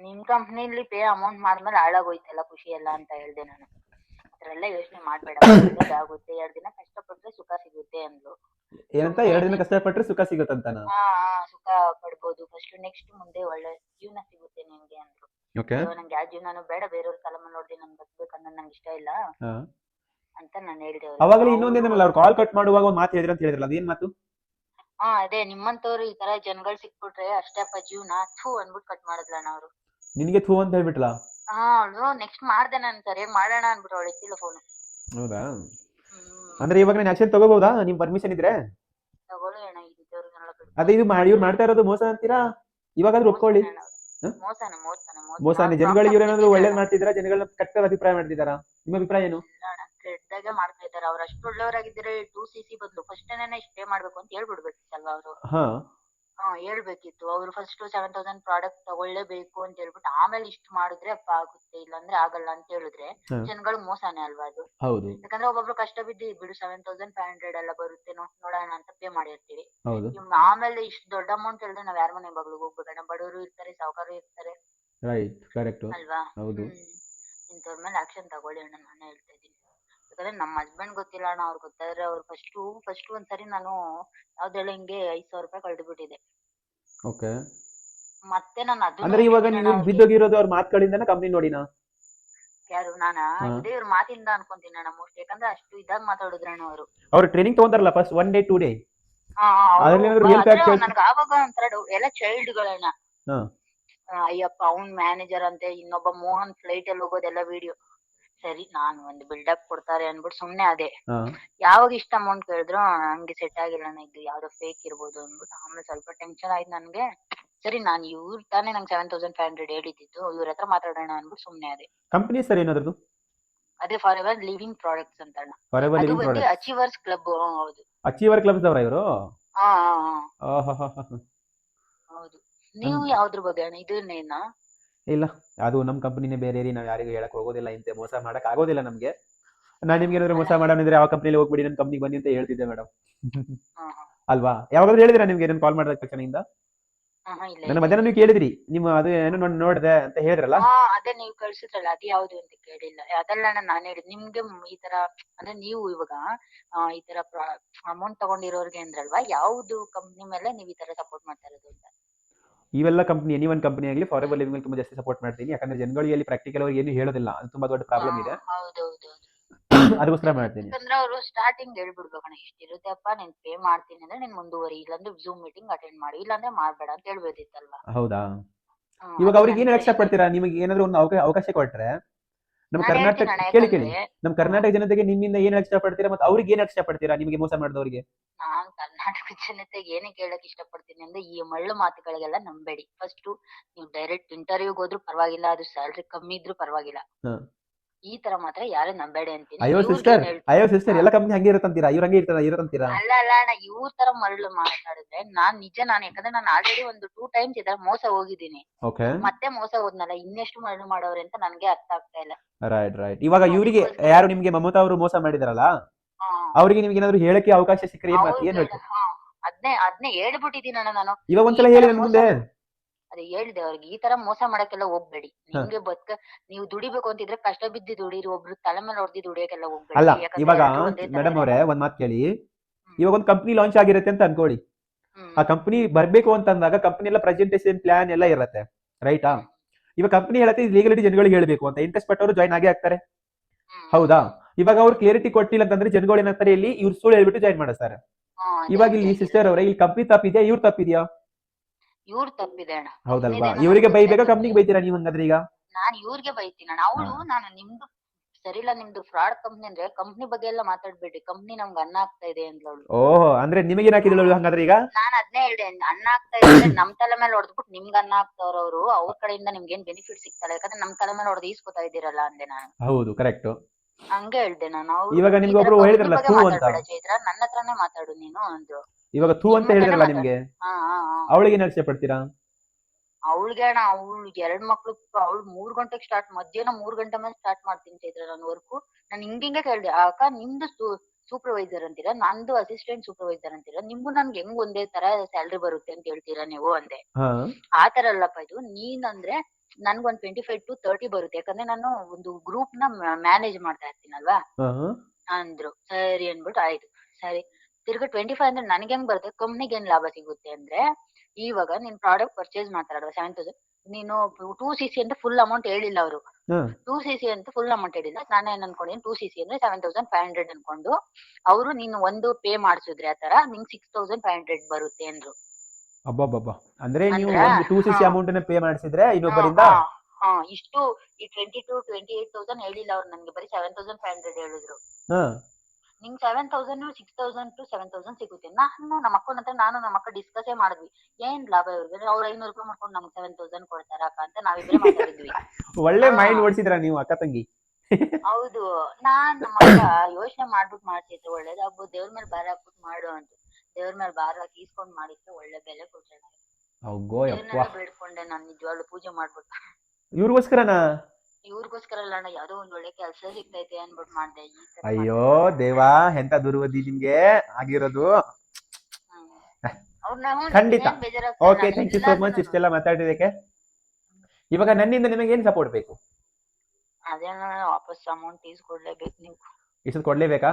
ನಿಮ್ ಕಂಪ್ನಿಲಿ ಪೇ ಅಮೌಂಟ್ ಮಾಡಿದ್ಮೇಲೆ ಹಾಳಾಗೋಯ್ತಲ್ಲ ಖುಷಿ ಎಲ್ಲ ಅಂತ ಹೇಳ್ದೆ ನಾನು. ಅದ್ರೆಲ್ಲ ಯೋಚನೆ ಮಾಡ್ಬೇಡ. ಆಗುತ್ತೆ. ಎರಡ್ ದಿನ ಕಷ್ಟಪಟ್ರೆ ಸುಖ ಸಿಗುತ್ತೆ ಅಂದ್ಲು. ಏನಂತ? ಎರಡು ದಿನ ಕಷ್ಟಪಟ್ರೆ ಸುಖ ಸಿಗುತ್ತಂತ ಸುಖ ಪಡ್ಬೋದು. ಫಸ್ಟ್ ನೆಕ್ಸ್ಟ್ ಮುಂದೆ ಒಳ್ಳೆ ಜೀವನ ಸಿಗುತ್ತೆ ನಿಮ್ಗೆ ಅಂದ್ರು ಓಕೆ. ನಂಗೆ ಯಾವ ಜೀವನನೂ ಬೇಡ ಬೇರೆಯವ್ರ ಕಾಲಮ್ಮ ನೋಡ್ದೆ ನನ್ ಬದುಕ್ಬೇಕು ಅನ್ನೋದು ನಂಗೆ ಇಷ್ಟ ಇಲ್ಲ. ಅಂತ ನಾನು ಹೇಳಿದೆ ಅವ್ರಿಗೆ. ಅವಾಗಲೇ ಇನ್ನೊಂದೇನಲ್ಲ ಅವ್ರು ಕಾಲ್ ಕಟ್ ಮಾಡುವಾಗ ಒಂದು ಮಾತು ಹೇಳಿದ್ರಿ ಅಂತ ಹೇಳಿದ್ರಲ್ಲ ಅದೇನ್ ಮಾತು? ಹಾ ಅದೇ ನಿಮ್ಮಂತವ್ರು ಈ ತರ ಜನಗಳು ಸಿಕ್ಬಿಟ್ರೆ ಅಷ್ಟೇಪ್ಪ ಜೀವನ ಥೂ ಅನ್ಬಿಟ್ಟು ಕಟ್ ಮಾಡಿದ್ಲಣ್ಣ ಅವ್ರು ನಿನಗೆ ಥೂ ಅಂತ ಹೇಳ್ಬಿಟ್ಲ? ಹಾ ಅವಳು ನೆಕ್ಸ್ಟ್ ಮಾಡ್ದೆ ನಾನು ಸರಿ ಮಾಡೋಣ ಅನ್ಬಿಟ್ಟು ಅವಳು ಎತ್ತಿಲ್ಲ ಫೋನ್ ಹೌದಾ? ಅಂದ್ರೆ ಇವಾಗ ನಾನು ಆಕ್ಷನ್ ತಗೋಬಹುದಾ? ನಿಮ್ ಪರ್ಮಿಷನ್ ಇದ್ರೆ? ತಗೊಳ್ಳಿ ಅಣ್ಣ ಇದ್ದವ್ರಿಗೆಲ್ಲ ಬಿಡು. ಅದೇ ಇದು ಮಾಡಿ ಇವ್ರು ಮಾಡ್ತಾ ಇರೋದು ಮೋಸ ಅಂತೀರಾ? ಇವಾಗಾದ್ರೂ ಒಪ್ಕೊಳ್ಳಿ. ಮೋಸನೇ ಜನಗಳಿಗೆ ಇವ್ರೇನಾದ್ರು ಒಳ್ಳೇದ್ ಮಾಡ್ತಿದ್ರ ಜನಗಳನ್ನ ಕೆಟ್ಟದ ಅಭಿಪ್ರಾಯ ಮಾಡ್ತಿದಾರಾ ನಿಮ್ಮ ಅಭಿಪ್ರಾಯ ಏನು? ಕೆಟ್ಟದಾಗೆ ಮಾಡ್ತಾ ಇದಾರೆ ಅವ್ರು ಅಷ್ಟು ಒಳ್ಳೆಯವರಾಗಿದ್ರೆ ಟೂ ಸಿ ಸಿ ಬದಲು ಫಸ್ಟ್ ಇಷ್ಟೇ ಮಾಡ್ಬೇಕು ಅಂತ ಹೇಳ್ಬಿಡ್ಬೇಕಿತ್ತಲ್ವಾ ಅವರು. ಹಾ ಹೇಳ್ಬೇಕಿತ್ತು. ಅವ್ರು ಫಸ್ಟ್ ಸೆವೆನ್ ತೌಸಂಡ್ ಪ್ರಾಡಕ್ಟ್ ತಗೊಳ್ಳೇಬೇಕು ಅಂತ ಹೇಳ್ಬಿಟ್ಟು ಆಮೇಲೆ ಇಷ್ಟು ಮಾಡಿದ್ರೆ ಅಪ್ಪ ಆಗುತ್ತೆ ಇಲ್ಲಾಂದ್ರೆ ಆಗಲ್ಲ ಅಂತ ಹೇಳಿದ್ರೆ. ಜನಗಳು ಮೋಸನೇ ಅಲ್ವಾ ಅದು? ಹೌದು. ಯಾಕಂದ್ರೆ ಒಬ್ಬೊಬ್ರು ಕಷ್ಟ ಬಿದ್ದು ಬಿಡು ಸೆವೆನ್ ತೌಸಂಡ್ ಫೈವ್ ಹಂಡ್ರೆಡ್ ಎಲ್ಲ ಬರುತ್ತೆ ನೋಡೋಣ ಅಂತ ಪೇ ಮಾಡಿರ್ತೀವಿ. ಆಮೇಲೆ ಇಷ್ಟು ದೊಡ್ಡ ಅಮೌಂಟ್ ಹೇಳಿದ್ರೆ ನಾವ್ ಯಾರ ಮನೆ ಬಾಗ್ಲಿಗೆ ಹೋಗ್ಬೇಕಣ್ಣ ಬಡವರು ಇರ್ತಾರೆ ಸಾವುಕಾರರು ಇರ್ತಾರೆ. ರೈಟ್ ಕರೆಕ್ಟ್ ಅಲ್ವಾ? ಹೌದು. ಹ್ಮ್. ಇಂಥವ್ರ ಮೇಲೆ ಆಕ್ಷನ್ ತಗೊಳ್ಳಿ ಅಣ್ಣ ನಾನು ಹೇಳ್ತಾ ಇದ್ದೀನಿ. ಯಾಕಂದ್ರೆ ನಮ್ಮ ಹಸ್ಬೆಂಡ್ ಗೊತ್ತಿಲ್ಲ ಅಣ್ಣ ಅವ್ರು ಗೊತ್ತಾದ್ರೆ ಅವ್ರು ಫಸ್ಟ್ ಫಸ್ಟ್ ಒಂದ್ಸರಿ ನಾನು ಯಾವ್ದೆಲ್ಲ ಹಿಂಗೆ ಐದ್ ಸಾವಿರ ರೂಪಾಯಿ ಕಳ್ದು ಬಿಟ್ಟಿದೆ ಓಕೆ. ಮತ್ತೆ ನಾನು ಅದು ಅಂದ್ರೆ ಇವಾಗ ನೀವು ಬಿದ್ದೋಗಿರೋದು ಅವ್ರ ಮಾತುಗಳಿಂದನ ಕಂಪ್ನಿ ನೋಡಿನಾ? ಯಾರು ನಾನಾ. ಇದೇ ಇವ್ರ ಮಾತಿಂದ ಅನ್ಕೊಂತೀನಿ ಅಣ್ಣ ಮೋಸ್ಟ್ ಯಾಕಂದ್ರೆ ಅಷ್ಟು ಇದಾಗ ಮಾತಾಡಿದ್ರಣ್ಣ ಅವರು. ಅವ್ರು training ತಗೊಂತಾರಲ್ಲ first one day two day ನನ್ಗೆ ಆವಾಗ ಒಂಥರ ಎಲ್ಲ ಚೈಲ್ಡ್ ಗಳಣ್ಣ ಹಾ. ಆ, ಅಯ್ಯಪ್ಪ ಅವ್ನ್ ಮ್ಯಾನೇಜರ್ ಅಂತೆ ಇನ್ನೊಬ್ಬ ಮೋಹನ್ ಫ್ಲೈಟ್ ಅಲ್ಲಿ ಹೋಗೋದೆಲ್ಲ ವಿಡಿಯೋ ಸರಿ ನಾನು ಒಂದು ಬಿಲ್ಡಪ್ ಕೊಡ್ತಾರೆ ಅನ್ಬಿಟ್ಟು ಸುಮ್ನೆ ಅದೇ. ಯಾವಾಗ ಇಷ್ಟ ಅಮೌಂಟ್ ಕೇಳಿದ್ರು ಹಂಗೆ ಸೆಟ್ ಆಗಿಲ್ಲ ಇದು ಯಾವ್ದೋ ಫೇಕ್ ಇರ್ಬೋದು ಅನ್ಬಿಟ್ಟು ಆಮೇಲೆ ಸ್ವಲ್ಪ ಟೆನ್ಷನ್ ಆಯ್ತು ನನ್ಗೆ. ಸರಿ ನಾನು ಇವ್ರು ತಾನೇ ನಂಗೆ ಸೆವೆನ್ ತೌಸಂಡ್ ಫೈವ್ ಹಂಡ್ರೆಡ್ ಹೇಳಿದ್ದು ಇವ್ರ ಹತ್ರ ಮಾತಾಡೋಣ ಅನ್ಬಿಟ್ಟು ಸುಮ್ನೆ ಅದೇ. ಕಂಪನಿ ಸರ್ ಏನದ್ರದ್ದು? ಅದೇ ಫಾರ್ ಎವರ್ ಲಿವಿಂಗ್ ಪ್ರಾಡಕ್ಟ್ಸ್ ಅಂತ ಅಣ್ಣ. ಫಾರ್ ಎವರ್ ಅದು ಲಿವಿಂಗ್ ಬಂದು ಪ್ರಾಡಕ್ಟ್ ಅಚೀವರ್ಸ್ ಕ್ಲಬ್ ಹೌದು. ಅಚೀವರ್ ಕ್ಲಬ್ಸ್ ಅವರ ಇವರು? ಹಾ ಹೌದು. ನೀವು. ಯಾವ್ದ್ರ ಬಗ್ಗೆ ಅಣ್ಣ? ಇದನ್ನೇನಾ? ಇಲ್ಲ ಅದು ನಮ್ಮ ಕಂಪನಿನೇ ಬೇರೆ ರೀ ನಾವು ಯಾರಿಗೂ ಹೇಳಕ್ ಹೋಗೋದಿಲ್ಲ ಇಂತೆ ಮೋಸ ಮಾಡಕ್ ಆಗೋದಿಲ್ಲ ನಮ್ಗೆ. ನಾನು ನಿಮ್ಗೆ ಏನಾದ್ರು ಮೋಸ ಮಾಡೋಣಿದ್ರೆ ಯಾವ ಕಂಪ್ನಿಲಿ ಹೋಗ್ಬಿಡಿ ನನ್ನ ಕಂಪ್ನಿಗೆ ಬನ್ನಿ ಅಂತ ಹೇಳ್ತಿದ್ದೆ ಮೇಡಮ್ ಅಲ್ವಾ? ಯಾವಾಗಾದ್ರೂ ಹೇಳಿದ್ರ ನಿಮ್ಗೆ ಏನೋ ಕಾಲ್ ಮಾಡಿದ ತಕ್ಷಣದಿಂದ? ನನ್ನ. ಮಧ್ಯಾಹ್ನ ನೀವು ಕೇಳಿದ್ರಿ ನಿಮ್ಮ ಅದು ಏನೋ ನೋಡ್- ನೋಡ್ದೆ ಅಂತ ಹೇಳಿದ್ರಲ್ಲ? ಅದೇ ನೀವು ಕಳ್ಸಿದ್ರಲ್ಲ ಅದು ಯಾವ್ದು ಅಂತ ಕೇಳಿಲ್ಲ. ಅದೆಲ್ಲ ನಾನು ಹೇಳಿದ್ ನಿಮ್ಗೆ ಈ ತರ ಅಂದ್ರೆ ನೀವು ಇವಾಗ ಈ ತರ ಅಮೌಂಟ್ ತಗೊಂಡಿರೋರ್ಗೆ ಅಂದ್ರಲ್ವಾ ಯಾವ್ದು ಕಂಪ್ನಿ ಮೇಲೆ ನೀವು ಈ ತರ ಸಪೋರ್ಟ್ ಮಾಡ್ತಾ ಇರೋದು ಅಂತ? ಇವೆಲ್ಲ ಕಂಪ್ನಿ ಎನಿ ಒನ್ ಕಂಪನಿ ಆಗಲಿ ಫಾರ್ ಎವರ್ ಲಿವಿಂಗ್ ತುಂಬಾ ಜಾಸ್ತಿ ಸಪೋರ್ಟ್ ಮಾಡ್ತೀನಿ. ಯಾಕಂದ್ರೆ ಜನಗಳಿಗೆ ಪ್ರಾಕ್ಟಿಕಲ್ ಅವ್ರಿಗೆ ಏನು ಹೇಳೋದಿಲ್ಲ. ಅದು ತುಂಬಾ ದೊಡ್ಡ ಪ್ರಾಬ್ಲಮ್ ಇದೆ. ಅದಕ್ಕೋಸ್ಕರ ಮಾಡ್ತೀನಿ. ಅಂದ್ರೆ ಅವರು ಸ್ಟಾರ್ಟಿಂಗ್ ಹೇಳ್ಬಿಡ್ಬೇಕಣ್ಣ ಇಷ್ಟಿರುತ್ತೆಪ್ಪ ನೀನ್ ಪೇ ಮಾಡ್ತೀನಿ ಅಂದ್ರೆ ನೀನ್ ಮುಂದುವರಿ. ಇಲ್ಲಾಂದ್ರೆ ಜೂಮ್ ಮೀಟಿಂಗ್ ಅಟೆಂಡ್ ಮಾಡಿ. ಇಲ್ಲಾಂದ್ರೆ ಮಾಡಬೇಡ ಅಂತ ಹೇಳ್ಬೋದಿತ್ತಲ್ವಾ? ಹೌದಾ? ಇವಾಗ ಅವ್ರಿಗೆ ಏನ್ ಹೇಳಕ್ ಇಷ್ಟಪಡ್ತೀರಾ ನಿಮಗೆ ಏನಾದ್ರು ಒಂದು ಅವಕಾಶ ಅವಕಾಶ ಕೊಟ್ರೆ? ನಮ್ಮ ಕರ್ನಾಟಕ ಕೇಳಿ ಕೇಳಿ. ನಮ್ಮ ಕರ್ನಾಟಕ ಜನತೆಗೆ ನಿಮ್ಮಿಂದ ಏನ್ ಇಷ್ಟ ಪಡ್ತೀರಾ ಮತ್ತೆ ಅವ್ರಿಗೆ ಏನ್ ಇಷ್ಟ ಪಡ್ತೀರಾ? ನಿಮಗೆ ಮೋಸ ಮಾಡಿದವರಿಗೆ? ನಾನ್ ಕರ್ನಾಟಕ ಜನತೆಗೆ ಏನ್ ಕೇಳಕ್ ಇಷ್ಟ ಇಷ್ಟಪಡ್ತೀನಿ ಅಂದ್ರೆ ಈ ಮಳ್ಳು ಮಾತುಗಳಿಗೆಲ್ಲ ನಂಬೇಡಿ. ಫಸ್ಟ್ ನೀವು ಡೈರೆಕ್ಟ್ ಇಂಟರ್ವ್ಯೂಗ್ ಹೋದ್ರು ಪರವಾಗಿಲ್ಲ ಅದು ಸ್ಯಾಲ್ರಿ ಕಮ್ಮಿ ಇದ್ರೂ ಪರವಾಗಿಲ್ಲ. ಈ ತರ ಮಾತ್ರ ಯಾರು ನಂಬೇಡಿ ಅಂತೀನಿ ಅಯ್ಯೋ ಸಿಸ್ಟರ್? ಅಯ್ಯೋ ಸಿಸ್ಟರ್ ಎಲ್ಲ ಕಂಪ್ನಿ ಹಂಗೆ ಇರುತ್ತಂತೀರಾ? ಇವ್ರ ಹಂಗೆ ಇರ್ತಾರ? ಇರತ್ತಂತೀರಾ? ಅಲ್ಲ ಅಲ್ಲ ಅಣ್ಣ ಇವ್ರ ತರ ಮರಳು ಮಾತಾಡಿದ್ರೆ ನಾನ್ ನಿಜ ನಾನು ಯಾಕಂದ್ರೆ ನಾನು ಆಲ್ರೆಡಿ ಒಂದು ಟೂ ಟೈಮ್ಸ್ ಇದ್ರೆ ಮೋಸ ಹೋಗಿದ್ದೀನಿ. ಓಕೆ ಮತ್ತೆ ಮೋಸ ಹೋದ್ನಲ್ಲ ಇನ್ನೆಷ್ಟು ಮರಳು ಮಾಡೋರೆ ಅಂತ ನನಗೆ ಅರ್ಥ ಆಗ್ತಾ ಇಲ್ಲ. ರೈಟ್ ರೈಟ್ ಇವಾಗ ಇವರಿಗೆ ಯಾರು ನಿಮ್ಗೆ ಮಮತಾ ಅವರು ಮೋಸ ಮಾಡಿದಾರಲ್ಲ. ಅವರಿಗೆ ನಿಮ್ಗೆ ಏನಾದ್ರು ಹೇಳಕ್ಕೆ ಅವಕಾಶ ಸಿಕ್ಕರೆ ಏನ್ ಹೇಳ್ತೀರಿ. ಅದ್ನೇ ಅದ್ನೇ ಹೇಳ್ಬಿಟ್ಟಿದ್ದೀನಿ ಅಣ್ಣ ನಾನು. ಇವಾಗ ಒಂದ್ಸಲ ಹೇಳಿ ನನ್ ಮುಂದೆ. ಅದೇ ಹೇಳಿದೆ ಅವ್ರಿಗೆ ಈ ತರ ಮೋಸ ಮಾಡಕ್ಕೆಲ್ಲ ಹೋಗ್ಬೇಡಿ. ನಿಮ್ಗೆ ಬದುಕ ನೀವು ದುಡಿಬೇಕು ಅಂತಿದ್ರೆ ಕಷ್ಟ ಬಿದ್ದು ದುಡೀರಿ ಒಬ್ರು ತಲೆ ಮೇಲೆ ಹೊಡೆದಿ ದುಡಿಯಕ್ಕೆಲ್ಲ ಹೋಗ್ಬೇಡಿ. ಅಲ್ಲ ಯಾಕಂದ್ರೆ ಇವಾಗ ಎಲ್ರೂ ಒಂದೇ ತರ ಮೇಡಮ್ ಅವರೇ. ಒಂದ್ ಮಾತು ಕೇಳಿ. ಇವಾಗ ಒಂದು ಕಂಪ್ನಿ ಲಾಂಚ್ ಆಗಿರುತ್ತೆ ಅಂತ ಅನ್ಕೊಳ್ಳಿ. ಹ್ಮ್. ಆ ಕಂಪ್ನಿ ಬರ್ಬೇಕು ಅಂತ ಅಂದಾಗ ಕಂಪ್ನಿ ಎಲ್ಲ ಪ್ರೆಸೆಂಟೇಷನ್ ಪ್ಲಾನ್ ಎಲ್ಲ ಇರುತ್ತೆ ರೈಟಾ ಇವಾಗ ಕಂಪ್ನಿ ಹೇಳುತ್ತೆ ಲೀಗಲಿಟಿ ಜನಗಳಿಗೆ ಹೇಳ್ಬೇಕು ಅಂತ. ಇಂಟ್ರೆಸ್ಟ್ ಪಟ್ಟವರು ಜಾಯ್ನ್ ಆಗೇ ಆಗ್ತಾರೆ. ಹ್ಮ್. ಹೌದಾ? ಇವಾಗ ಅವ್ರು ಕ್ಲಿಯರಿಟಿ ಕೊಟ್ಟಿಲ್ಲ ಅಂತಂದ್ರೆ ಜನಗಳು ಏನಾಗ್ತಾರೆ ಇಲ್ಲಿ ಇವ್ರು ಸುಳ್ಳು ಹೇಳ್ಬಿಟ್ಟು ಜಾಯ್ನ್ ಮಾಡಿಸ್ತಾರೆ. ಹಾ, ಅದೇ ಇವಾಗ ಇಲ್ಲಿ ಅದೇ. ಸಿಸ್ಟರ್ ಅವರೇ ಇಲ್ಲಿ ಕಂಪ್ನಿ ತಪ್ಪಿದ್ಯಾ ಇವ್ರು ತಪ್ಪಿದ್ಯಾ? ಇವ್ರ್ ತಪ್ಪಿದೆ ಅಣ್ಣ. ಹೌದಲ್ವಾ? ಇವರಿಗೆ ಬೈಬೇಕಾ. ಕಂಪ್ನಿಗೆ ಬೈತೀರಾ ನೀವು ಹಂಗಾದ್ರೆ ಈಗ? ನಾನ್ ಇವ್ರಿಗೆ ಬೈತೀನಿ ಅಣ್ಣ ಅವಳು ನಾನು ನಿಮ್ದು ಸರಿಲ್ಲ ನಿಮ್ದು ಫ್ರಾಡ್ ಕಂಪ್ನಿ ಅಂದ್ರೆ ಕಂಪ್ನಿ ಬಗ್ಗೆ ಎಲ್ಲ ಮಾತಾಡ್ಬೇಡಿ. ಕಂಪ್ನಿ ನಮ್ಗೆ ಅನ್ನ ಆಗ್ತಾ ಇದೆ ಅಂತ ಓಹ್ ಅಂದ್ರೆ ನಿಮಗೆ ಹಂಗಾದ್ರೆ ಈಗ? ನಾನು ಅದ್ನೇ ಹೇಳ್ದೆ ಅನ್ನ ಆಗ್ತಾ ಇದೆ ನಮ್ ತಲೆ ಮೇಲೆ ಹೊಡೆದ್ಬಿಟ್ಟು ನಿಮ್ಗೆ ಅನ್ನ ಆಗ್ತಾವ್ರ ಅವ್ರು. ಅವ್ರ ಕಡೆಯಿಂದ ನಿಮ್ಗೆ ಏನ್ ಬೆನಿಫಿಟ್ ಸಿಗ್ತಾರೆ ಯಾಕಂದ್ರೆ ನಮ್ ತಲೆ ಮೇಲೆ ಹೊಡೆದು ಈಸ್ಕೊತಾ ಇದೀರಲ್ಲ ಅಂದೆ ನಾನು. ಹೌದು ಕರೆಕ್ಟ್ ಹಂಗೆ ಹೇಳ್ದೆ ನಾನು. ಅವ್ರು ಇವಾಗ ನಿಮ್ಗೆ ಒಬ್ರು ಹೇಳಿದ್ರಲ್ಲ, ತೂ ಅಂತ. ಚೈತ್ರ ನನ್ನ ಹತ್ರನೇ ಮಾತಾಡು ನೀನು ಅಂದ್ರು. ಇವಾಗ ತೂ ಅಂತ ಹೇಳಿದ್ರಲ್ಲ ನಿಮ್ಗೆ? ಹಾ ಅವಳಿಗೆ ಏನ್ ಇಷ್ಟಪಡ್ತೀರಾ ಅವಳಿಗೆ ಅಣ್ಣ ಅವಳು ಎರಡ್ ಮಕ್ಳು ಅವಳು ಮೂರ್ ಗಂಟೆಗೆ ಸ್ಟಾರ್ಟ್ ಮಧ್ಯಾಹ್ನ ಮೂರ್ ಗಂಟೆ ಮೇಲೆ ಸ್ಟಾರ್ಟ್ ಮಾಡ್ತೀನಿ ಚೈತ್ರ ನಾನು ವರ್ಕ್ ನಾನು ಹಿಂಗಿಂಗೆ ಕೇಳ್ದೆ ಅಕ್ಕ ನಿಮ್ದು ಸೂಪರ್ವೈಸರ್ ಅಂತೀರಾ? ನಂದು ಅಸಿಸ್ಟೆಂಟ್ ಸೂಪರ್ವೈಸರ್ ಅಂತೀರಾ? ನಿಮ್ಗೂ ನನ್ಗೆ ಹೆಂಗ್ ಒಂದೇ ತರ ಸ್ಯಾಲ್ರಿ ಬರುತ್ತೆ ಅಂತ ಹೇಳ್ತೀರಾ ನೀವು? ಅಂದೆ. ಹಾ. ಆ ತರ ಅಲ್ಲಪ್ಪ ಇದು ನೀನಂದ್ರೆ ನನ್ಗೊಂದ್ ಟ್ವೆಂಟಿ ಫೈವ್ ಟು ತರ್ಟಿ ಬರುತ್ತೆ. ಯಾಕಂದ್ರೆ ನಾನು ಒಂದು ಗ್ರೂಪ್ನ ಮ್ಯಾನೇಜ್ ಮಾಡ್ತಾ ಇರ್ತೀನಲ್ವಾ? ಅಂದ್ರು. ಸರಿ ಅನ್ಬಿಟ್ಟು ಆಯ್ತು. ಸರಿ. ತಿರ್ಗಾ ಟ್ವೆಂಟಿ ಫೈವ್ ಅಂದ್ರೆ ನನಗೆ ಹೆಂಗ್ ಬರುತ್ತೆ? ಕಂಪ್ನಿಗೆ ಏನ್ ಲಾಭ ಸಿಗುತ್ತೆ ಅಂದ್ರೆ ಇವಾಗ ನೀನ್ ಪ್ರಾಡಕ್ಟ್ ಪರ್ಚೇಸ್ ಮಾಡ್ತಾರಲ್ವಾ ಸೆವೆನ್ ತೌಸಂಡ್ ನೀನು ಟೂ ಸಿ ಸಿ ಅಂತ ಫುಲ್ ಅಮೌಂಟ್ ಹೇಳಿಲ್ಲ ಅವರು. ಟೂ ಸಿ ಸಿ ಅಂತ ಫುಲ್ ಅಮೌಂಟ್ ಹೇಳಿಲ್ಲ. ನಾನು ಏನ್ ಅನ್ಕೊಂಡಿದ್ದೀನಿ ಟೂ ಸಿ ಸಿ ಅಂದ್ರೆ ಸೆವೆನ್ ತೌಸಂಡ್ ಫೈವ್ ಹಂಡ್ರೆಡ್ ಅನ್ಕೊಂಡು ಅವರು ನೀನು ಒಂದು ಪೇ ಮಾಡಿಸಿದ್ರೆ ಆ ತರ ನಿಂಗೆ ಸಿಕ್ಸ್ ತೌಸಂಡ್ ಫೈವ್ ಹಂಡ್ರೆಡ್ ಬರುತ್ತೆ ಅಂದ್ರು. ಅಬ್ಬಬ್ಬಬ್ಬ. ಅಂದ್ರೆ ನೀವು ಒಂದು ಟೂ ಸಿ ಸಿ ಹಾ. ಅಮೌಂಟ್ ಪೇ ಮಾಡಿಸಿದ್ರೆ ಇನ್ನೊಬ್ಬರಿಂದ ಹಾ, ಇಷ್ಟು ಈ twenty to twenty eight thousand ಹೇಳಿಲ್ಲ ಅವ್ರು ನನ್ಗೆ ಬರೀ ಸೆವೆನ್ ತೌಸಂಡ್ ಫೈವ್ ಹಂಡ್ರೆಡ್ ಹೇಳಿದ್ರು. ನಿಂಗ್ seven thousand six thousand to seven thousand ಸಿಗುತ್ತೆ. ನಾನು ನಮ್ಮ ಅಕ್ಕನ ಹತ್ರ ನಾನು ನಮ್ಮ ಅಕ್ಕ ಡಿಸ್ಕಸೇ ಮಾಡಿದ್ವಿ. ಏನ್ ಲಾಭ ಇವ್ರಿಗೆ? ಅವ್ರ ಐನೂರು ರೂಪಾಯಿ ಮಾಡ್ಕೊಂಡು ನಮ್ಗೆ ಸೆವೆನ್ ತೌಸಂಡ್ ಕೊಡ್ತಾರ ಅಕ್ಕ ಅಂತ ನಾವಿಬ್ರೆ ಮಾತಾಡಿದ್ವಿ. ಒಳ್ಳೆ ಮೈಂಡ್ ಓಡಿಸಿದ್ರ ನೀವು ಅಕ್ಕ ತಂಗಿ? ಹೌದು. ನಾನ್ ನಮ್ಮ ಅಕ್ಕ ಯೋಚನೆ ಮಾಡ್ಬಿಟ್ಟು ಮಾಡ್ತಿದ್ದೆ ಒಳ್ಳೇದಾಗ್ಬೋದು ದೇವ್ರ ಮೇಲೆ ಬಾರ ಹಾಕ್ಬಿಟ್ಟು ಮಾಡು ಅಂತ ದೇವ್ರ ಮೇಲೆ ಬಾರ ಹಾಕಿ ಈಸ್ಕೊಂಡ್ ಮಾಡಿದ್ರೆ ಒಳ್ಳೆ ಬೆಲೆ ದೇವ್ರನ್ನೆಲ್ಲ ಬೇಡ್ಕೊಂಡೆ ನಾನು ನಿಜವಾಗ್ಲು ಪೂಜೆ ಮಾಡ್ಬಿಟ್ಟು ಇವ್ರಿಗೋಸ್ಕರನಾ? ಇವ್ರಿಗೋಸ್ಕರ ಅಲ್ಲ ಅಣ್ಣ ಯಾವ್ದೋ ಒಂದ್ ಒಳ್ಳೆ ಕೆಲ್ಸ ಸಿಗ್ತೈತೆ ಅನ್ಬಿಟ್ಟು ಮಾಡ್ದೆ ಈ ತರ ಅಯ್ಯೋ ದೇವಾ ಎಂತ ದುರ್ವದಿ ನಿಮ್ಗೆ ಆಗಿರೋದು? ಖಂಡಿತ. Okay thank you so much ಇಷ್ಟೆಲ್ಲ ಮಾತಾಡಿದಕ್ಕೆ ಇವಾಗ ನನ್ನಿಂದ ನಿಮಗೆ ಏನ್ ಸಪೋರ್ಟ್ ಬೇಕು? ಅದೇನ ವಾಪಸ್ ಅಮೌಂಟ್ ಈಸ್ಕೊಡ್ಲೇಬೇಕು ನೀವು. ಇಷ್ಟು ಕೊಡ್ಲೇಬೇಕಾ?